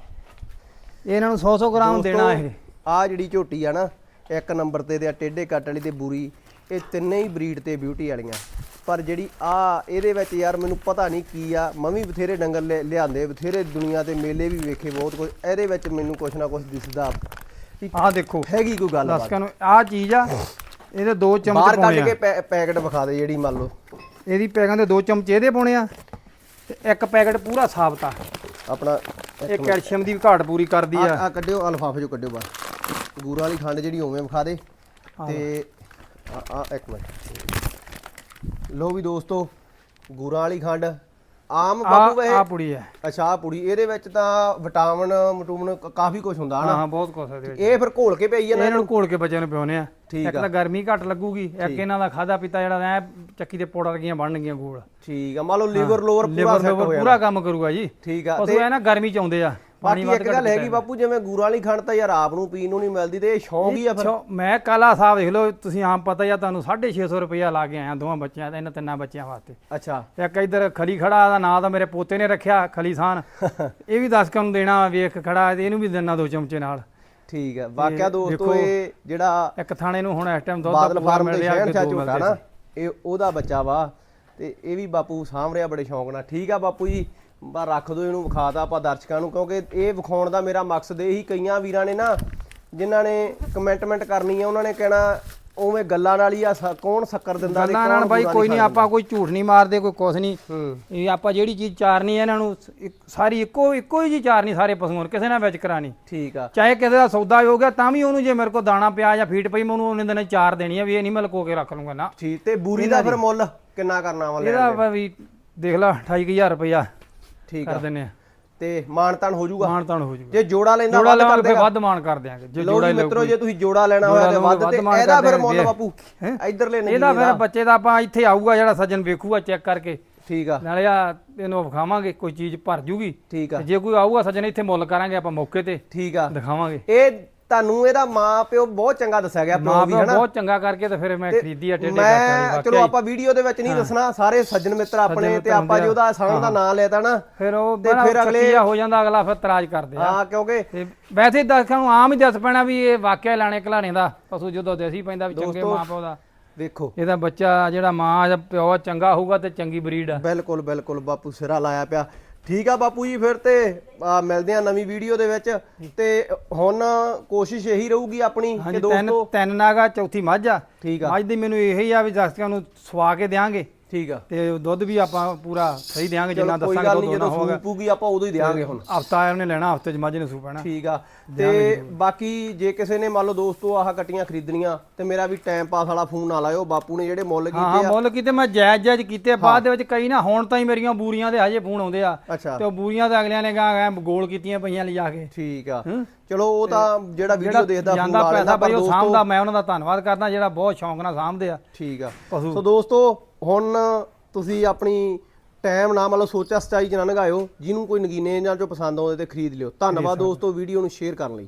ਇਹਨਾਂ ਨੂੰ 100 100 ਗ੍ਰਾਮ ਦੇਣਾ ਇਹ। ਆ ਜਿਹੜੀ ਝੋਟੀ ਆ ਨਾ ਇੱਕ ਨੰਬਰ ਤੇ ਤੇ ਆ ਟੇਢੇ ਕੱਟ ਵਾਲੀ ਤੇ ਬੂਰੀ। ਇਹ ਤਿੰਨੇ ਹੀ ਬਰੀਡ ਤੇ ਬਿਊਟੀ ਵਾਲੀਆਂ। ਪਰ ਜਿਹੜੀ ਆ ਇਹਦੇ ਵਿੱਚ ਯਾਰ ਮੈਨੂੰ ਪਤਾ ਨਹੀਂ ਕੀ ਆ ਮੈਂ ਵੀ ਬਥੇਰੇ ਡੰਗਰ ਲਿਆਂਦੇ ਬਥੇਰੇ ਦੁਨੀਆ ਤੇ ਮੇਲੇ ਵੀ ਵੇਖੇ ਬਹੁਤ ਕੁਝ ਇਹਦੇ ਵਿੱਚ ਮੈਨੂੰ ਕੁਛ ਨਾ ਕੁਛ ਦਿਸਦਾ ਆਹ ਦੇਖੋ ਹੈਗੀ ਕੋਈ ਗੱਲ ਦਰਸ਼ਕਾਂ ਨੂੰ ਆਹ ਚੀਜ਼ ਆ ਇਹਦੇ ਦੋ ਚਮਚ ਬਾਹਰ ਕੱਢ ਕੇ ਆ ਪੈਕਟ ਵਿਖਾ ਦੇ ਜਿਹੜੀ ਮੰਨ ਲਓ। ਇਹਦੀ ਪੈਕਾਂ ਦੇ ਦੋ ਚਮਚ ਇਹਦੇ ਪਾਉਣੇ ਆ ਤੇ ਇੱਕ ਪੈਕਟ ਪੂਰਾ ਸਾਬਤ। ਆ ਆਪਣਾ ਇਹ ਕੈਲਸ਼ੀਅਮ ਦੀ ਘਾਟ ਪੂਰੀ ਕਰਦੀ ਆ। ਆ ਆ ਕੱਢਿਓ ਅਲਫਾਫੇ ਚੋਂ ਕੱਢਿਓ ਬਸ। ਗੂਰ ਵਾਲੀ ਖੰਡ ਜਿਹੜੀ ਉਵੇਂ ਵਿਖਾ ਦੇ। ਤੇ ਆ ਆ ਇੱਕ ਮਿੰਟ। ਲੋ ਵੀ ਦੋਸਤੋ ਗੂਰਾਂ ਵਾਲੀ ਖੰਡ। ਆਮ ਬਾਬੂ ਆ ਵੇ ਆ ਪੁੜੀ ਹੈ। ਅੱਛਾ ਪੁੜੀ। ਇਹਦੇ ਵਿੱਚ ਤਾਂ ਵਿਟਾਮਿਨ ਮਟੂਮਨ ਕਾਫੀ ਕੁਝ ਹੁੰਦਾ ਹਨਾ? ਹਾਂ ਬਹੁਤ ਕੁਛ ਇਹਦੇ ਵਿੱਚ। ਇਹ ਫਿਰ ਘੋਲ ਕੇ ਪਈ ਜਾਂਦਾ ਇਹਨਾਂ ਨੂੰ ਘੋਲ ਕੇ ਬੱਚਿਆਂ ਨੂੰ ਪਿਉਨੇ ਆ। ਠੀਕ ਇੱਕ ਤਾਂ ਗਰਮੀ ਘੱਟ ਲੱਗੂਗੀ ਇੱਕ ਇਹਨਾਂ ਦਾ ਖਾਦਾ ਪੀਤਾ ਜਿਹੜਾ ਐ ਚੱਕੀ ਦੇ ਪੋੜਾ ਵਰਗੀਆਂ ਬਣਨਗੀਆਂ ਗੋਲ। ਠੀਕ ਆ। ਮੰਨ ਲਓ ਲੀਵਰ ਲੋਅਰ ਪੂਰਾ ਸੈੱਟ ਹੋ ਲਿਵਰ ਜਾਣਾ। ਪੂਰਾ ਕੰਮ ਕਰੂਗਾ ਜੀ। ਠੀਕ ਆ ਪਸ਼ੂ ਐ ਨਾ ਗਰਮੀ ਚ ਆਉਂਦੇ ਆ। ਪਾਣੀ ਬਾਕੀ ਇੱਕ ਗੱਲ ਹੈਗੀ ਬਾਪੂ ਜਿਵੇਂ ਗੂਰਾਂ ਵਾਲੀ ਖੰਡ ਤਾਂ ਯਾਰ ਆਪ ਨੂੰ ਪੀਣ ਨੂੰ ਨਹੀਂ ਮਿਲਦੀ ਤੇ ਇਹ ਸ਼ੌਂਕ ਹੀ ਆ ਫਿਰ। ਮੈਂ ਕਾਲਾ ਸਾਹਿਬ ਦੇਖ ਲਓ ਤੁਸੀਂ ਆਮ ਪਤਾ ਹੀ ਆ ਤੁਹਾਨੂੰ 650 ਰੁਪਇਆ ਲਾ ਕੇ ਆਇਆ ਦੋਵਾਂ ਬੱਚਿਆਂ ਦਾ ਇਹਨਾਂ ਤਿੰਨਾਂ ਬੱਚਿਆਂ ਵਾਸਤੇ। ਅੱਛਾ। ਇੱਕ ਇੱਧਰ ਖਲੀ ਖੜਾ ਦਾ ਨਾਂ ਤਾਂ ਮੇਰੇ ਪੋਤੇ ਨੇ ਰੱਖਿਆ ਖਲੀਸਾਨ ਇਹ ਵੀ ਦੱਸ ਕੇ ਉਹਨੂੰ ਦੇਣਾ ਵੇਖ ਖੜਾ ਇਹਨੂੰ ਵੀ ਦੇਣਾ ਦੋ ਚਮਚੇ ਨਾਲ। ਠੀਕ ਹੈ ਵਾਕਿਆ ਦੋਸਤੋ ਇਹ ਜਿਹੜਾ ਇੱਕ ਥਾਣੇ ਨੂੰ ਹੁਣ ਇਸ ਟਾਈਮ ਦੁੱਧ ਦਾ ਪੂਰਾ ਮਿਲ ਰਿਹਾ ਚਾ ਦੋ ਮਿਲਦੇ। ਇਹ ਉਹਦਾ ਬੱਚਾ ਵਾ ਤੇ ਇਹ ਵੀ ਬਾਪੂ ਸਾਂਭ ਰਿਹਾ ਬੜੇ ਸ਼ੌਂਕ ਨਾਲ। ਠੀਕ ਆ ਬਾਪੂ ਜੀ ਬਾ ਰੱਖ ਦਿਓ ਇਹਨੂੰ ਵਿਖਾਤਾ ਆਪਾਂ ਦਰਸ਼ਕਾਂ ਨੂੰ ਕਿਉਂਕਿ ਇਹ ਵਿਖਾਉਣ ਦਾ ਮੇਰਾ ਮਕਸਦ ਇਹ ਹੀ ਕਈਆਂ ਵੀਰਾਂ ਨੇ ਨਾ ਜਿਨ੍ਹਾਂ ਨੇ ਕਮੈਂਟਮੈਂਟ ਕਰਨੀ ਆ ਉਹਨਾਂ ਨੇ ਕਹਿਣਾ ਉਵੇਂ ਗੱਲਾਂ ਨਾਲ ਹੀ ਆ ਸ- ਕੌਣ ਸ਼ੱਕਰ ਦਿੰਦਾ ਤੇ ਗੱਲਾਂ ਨਾਲ ਕੌਣ ਬਾਈ ਕੋਈ ਨਹੀਂ। ਆਪਾਂ ਕੋਈ ਝੂਠ ਨਹੀਂ ਮਾਰਦੇ ਕੋਈ ਕੁਛ ਨਹੀਂ। ਹੂੰ। ਇਹ ਆਪਾਂ ਜਿਹੜੀ ਚੀਜ਼ ਚਾਰਨੀ ਹੈ ਇਹਨਾਂ ਨੂੰ ਸ- ਇੱਕ- ਸਾਰੀ ਇੱਕੋ ਇੱਕੋ ਹੀ ਜੀ ਚਾਰਨੀ ਸਾਰੇ ਪਸ਼ੂਆਂ ਨੂੰ ਕਿਸੇ ਨਾਲ ਵਿੱਚ ਕਰਾਣੀ। ਠੀਕ ਆ। ਚਾਹੇ ਕਿਸੇ ਦਾ ਸੌਦਾ ਹੋ ਗਿਆ ਤਾਂ ਵੀ ਉਹਨੂੰ ਜੇ ਮੇਰੇ ਕੋਲ ਦਾਣਾ ਪਿਆ ਜਾਂ ਫੀਡ ਪਈ ਮੈਂ ਉਹਨੂੰ ਉਹਨੇ ਦਿਨ ਚਾਰ ਦੇਣੀ ਆ ਵੀ ਇਹ ਨਹੀਂ ਮੈਂ ਲਕੋ ਕੇ ਰੱਖ ਲੂੰਗਾ ਨਾ। ਠੀਕ ਤੇ ਬੂਰੀ ਦਾ ਫਿਰ ਮੁੱਲ ਕਿੰਨਾ ਕਰਨਾ ਵਾ ਲੈਣ ਇਹਦਾ ਦੇ? ਆਪਾਂ ਵੀ ਦੇਖ ਲਾ 28000 ਰੁਪਇਆ। ਠੀਕ ਕਰ ਦਿੰਨੇ ਆ। ਤੇ ਮਾਨਤਾਨ ਹੋ ਜਾਊਗਾ। ਮਾਨ ਤਾਨ ਹੋ ਜੂਗਾ ਜੇ ਜੋੜਾ ਲੈਂਦਾ ਜੋੜਾ ਕਰ ਫਿਰ ਵੱਧ ਮਾਨ ਕਰ ਦਿਆਂਗੇ। ਜੇ ਜੋੜਾ ਜੀ ਲੈ ਮਿੱਤਰੋ ਜੇ ਤੁਸੀਂ ਜੋੜਾ ਲੈਣਾ ਹੋਇਆ ਤੇ ਵੱਧ ਤੇ ਇਹਦਾ ਫਿਰ ਮੁੱਲ। ਬਾਪੂ? ਇਧਰਲੇ ਨਹੀਂ ਇਹਦਾ ਫਿਰ ਬੱਚੇ ਦਾ ਆਪਾਂ ਇੱਥੇ ਆਊਗਾ ਜਿਹੜਾ ਸੱਜਣ ਵੇਖੂਗਾ ਚੈੱਕ ਕਰਕੇ। ਠੀਕ ਆ। ਨਾਲੇ ਆ ਇਹਨੂੰ ਵਿਖਾਵਾਂਗੇ ਕੋਈ ਚੀਜ਼ ਭਰ ਜੂਗੀ। ਠੀਕ ਆ। ਜੇ ਕੋਈ ਆਊਗਾ ਸੱਜਣ ਇੱਥੇ ਮੁੱਲ ਕਰਾਂਗੇ ਆਪਾਂ ਮੌਕੇ ਤੇ। ਠੀਕ ਆ। ਦਿਖਾਵਾਂਗੇ। ਇਹ ਤੁਹਾਨੂੰ ਇਹਦਾ ਮਾਂ ਪਿਓ ਬਹੁਤ ਚੰਗਾ ਦੱਸਿਆ ਗਿਆ ਪਿਓ ਵੀ ਹਨਾ? ਬਹੁਤ ਚੰਗਾ ਕਰਕੇ ਤੇ ਫਿਰ ਮੈਂ ਖਰੀਦੀ ਆ ਟੇਡੇ ਮੈਂ ਚਲੋ ਆਪਾਂ ਵੀਡੀਓ ਦੇ ਵਿੱਚ ਨਹੀਂ ਦੱਸਣਾ ਸਾਰੇ ਸੱਜਣ ਮਿੱਤਰ ਆਪਣੇ ਤੇ ਆਪਾਂ ਜੇ। ਉਹਦਾ ਸਾਂਝ ਦਾ ਨਾਂ ਲੈਤਾ ਨਾ ਫਿਰ ਉਹ ਤੇ ਫਿਰ ਅਗਲੇ- ਹੋ ਜਾਂਦਾ ਅਗਲਾ ਫਿਰ ਤਰਾਜ ਕਰਦੇ ਆ। ਹਾਂ ਕਿਉਂਕਿ ਵੈਸੇ ਦਰਸ਼ਕਾਂ ਨੂੰ ਆਮ ਹੀ ਦੱਸ ਪੈਣਾ ਵੀ ਇਹ ਵਾਕਿਆ ਲਾਣੇ ਘਲਾਣੇ ਦਾ ਪਸ਼ੂ ਜਦੋਂ ਦੇਸੀ ਪੈਂਦਾ ਵੀ ਚੰਗੇ ਦੋਸਤੋ, ਮਾਂ ਪਿਓ ਦਾ। ਵੇਖੋ ਇਹਦਾ ਬੱਚਾ ਜਿਹੜਾ ਮਾਂ ਜਾਂ ਪਿਓ ਚੰਗਾ ਹੋਊਗਾ ਤੇ ਚੰਗੀ ਬਰੀਡ ਆ। ਬਿਲਕੁਲ ਬਿਲਕੁਲ ਬਾਪੂ ਸਿਰਾ ਲਾਇਆ ਪਿਆ। ਠੀਕ ਆ ਬਾਪੂ ਜੀ ਫਿਰ ਤੇ ਆ, ਮਿਲਦੇ ਆ ਨਵੀਂ ਵੀਡੀਓ ਦੇ ਵਿੱਚ। ਤੇ ਹੁਣ ਕੋਸ਼ਿਸ਼ ਇਹੀ ਰਹੂਗੀ ਆਪਣੀ ਕਿ ਹਾਂਜੀ ਤਿੰਨ ਦੋਸਤੋ ਤਿੰਨ ਨਾਗਾ ਚੌਥੀ ਮੱਝ ਆ। ਠੀਕ ਆ। ਮੱਝ ਦੀ ਮੈਨੂੰ ਇਹੀ ਆ ਵੀ ਦਰਸ਼ਕਾਂ ਨੂੰ ਸਵਾ ਕੇ ਦੇਾਂਗੇ ਠੀਕ ਆ। ਤੇ ਦੁੱਧ ਵੀ ਆਪਾਂ ਪੂਰਾ ਸਹੀ ਦੇਾਂਗੇ ਜਿੰਨਾ ਕੋਈ ਦੱਸਾਂਗੇ ਦੁੱਧ ਜਦੋਂ ਹੋਊਗਾ। ਸੂਪੂਗੀ ਆਪਾਂ ਉਦੋਂ ਹੀ ਦੇਾਂਗੇ ਹੁਣ। ਹਫਤਾ ਉਹਨੇ ਲੈਣਾ ਹਫ਼ਤੇ ਚ ਮੱਝ ਨੇ ਸੂ ਪੈਣਾ। ਠੀਕ ਆ। ਤੇ ਬਾਕੀ ਜੇ ਕਿਸੇ ਨੇ ਮੰਨ ਲਓ ਦੋਸਤੋ ਆਹ ਕਟੀਆਂ ਖਰੀਦਣੀਆਂ ਤੇ ਮੇਰਾ ਵੀ ਟਾਈਮ ਪਾਸ ਵਾਲਾ ਫੋਨ ਨਾ ਲਾਇਓ ਬਾਪੂ ਨੇ ਜਿਹੜੇ ਮੁੱਲ ਹਾਂ ਕੀਤੇ ਹਾਂ ਆ। ਮੁੱਲ ਕੀਤੇ ਮੈਂ ਜਾਇਜ਼ ਜਾਇਜ਼ ਕੀਤੇ ਬਾਅਦ ਦੇ ਵਿੱਚ ਕਈ ਨਾ ਹੁਣ ਤਾਂ ਹੀ ਮੇਰੀਆਂ ਬੂਰੀਆਂ ਦੇ ਹਜੇ ਫੋਨ ਆਉਂਦੇ ਆ। ਤੇ ਉਹ ਬੂਰੀਆਂ ਤੇ ਅਗਲਿਆਂ ਨੇ ਗਾ ਗੋਲ ਕੀਤੀਆਂ ਪਈਆਂ ਲਿਜਾ ਕੇ। ਠੀਕ ਆ। ਹੂੰ। ਚਲੋ ਉਹ ਤਾਂ ਜਿਹੜਾ ਵੀਡੀਓ ਦੇਖਦਾ ਫੋਨ ਜਾਂਦਾ ਪੈਸਾ ਬਈ ਉਹ ਸਾਂਭਦਾ ਮੈਂ ਉਹਨਾਂ ਦਾ ਧੰਨਵਾਦ ਕਰਦਾ ਜਿਹੜਾ ਬਹੁਤ ਸ਼ੌਂਕ ਨਾਲ ਸਾਂਭਦੇ ਆ। ਠੀਕ ਆ। ਸੋ ਦੋਸਤੋ ਹੁਣ ਤੁਸੀਂ ਆਪਣੀ ਟਾਈਮ ਨਾ ਮਤਲਬ ਸੋਚਾ ਸਚਾਈ ਚ ਨਾ ਨਗਾਇਓ ਜਿਹਨੂੰ ਕੋਈ ਨਗੀਨੇ ਜਾਂ ਚੋਂ ਪਸੰਦ ਆਉਂਦੇ ਤੇ ਖਰੀਦ ਲਿਓ। ਧੰਨਵਾਦ ਦੋਸਤੋ ਵੀਡੀਓ ਨੂੰ ਸ਼ੇਅਰ ਕਰਨ ਲਈ।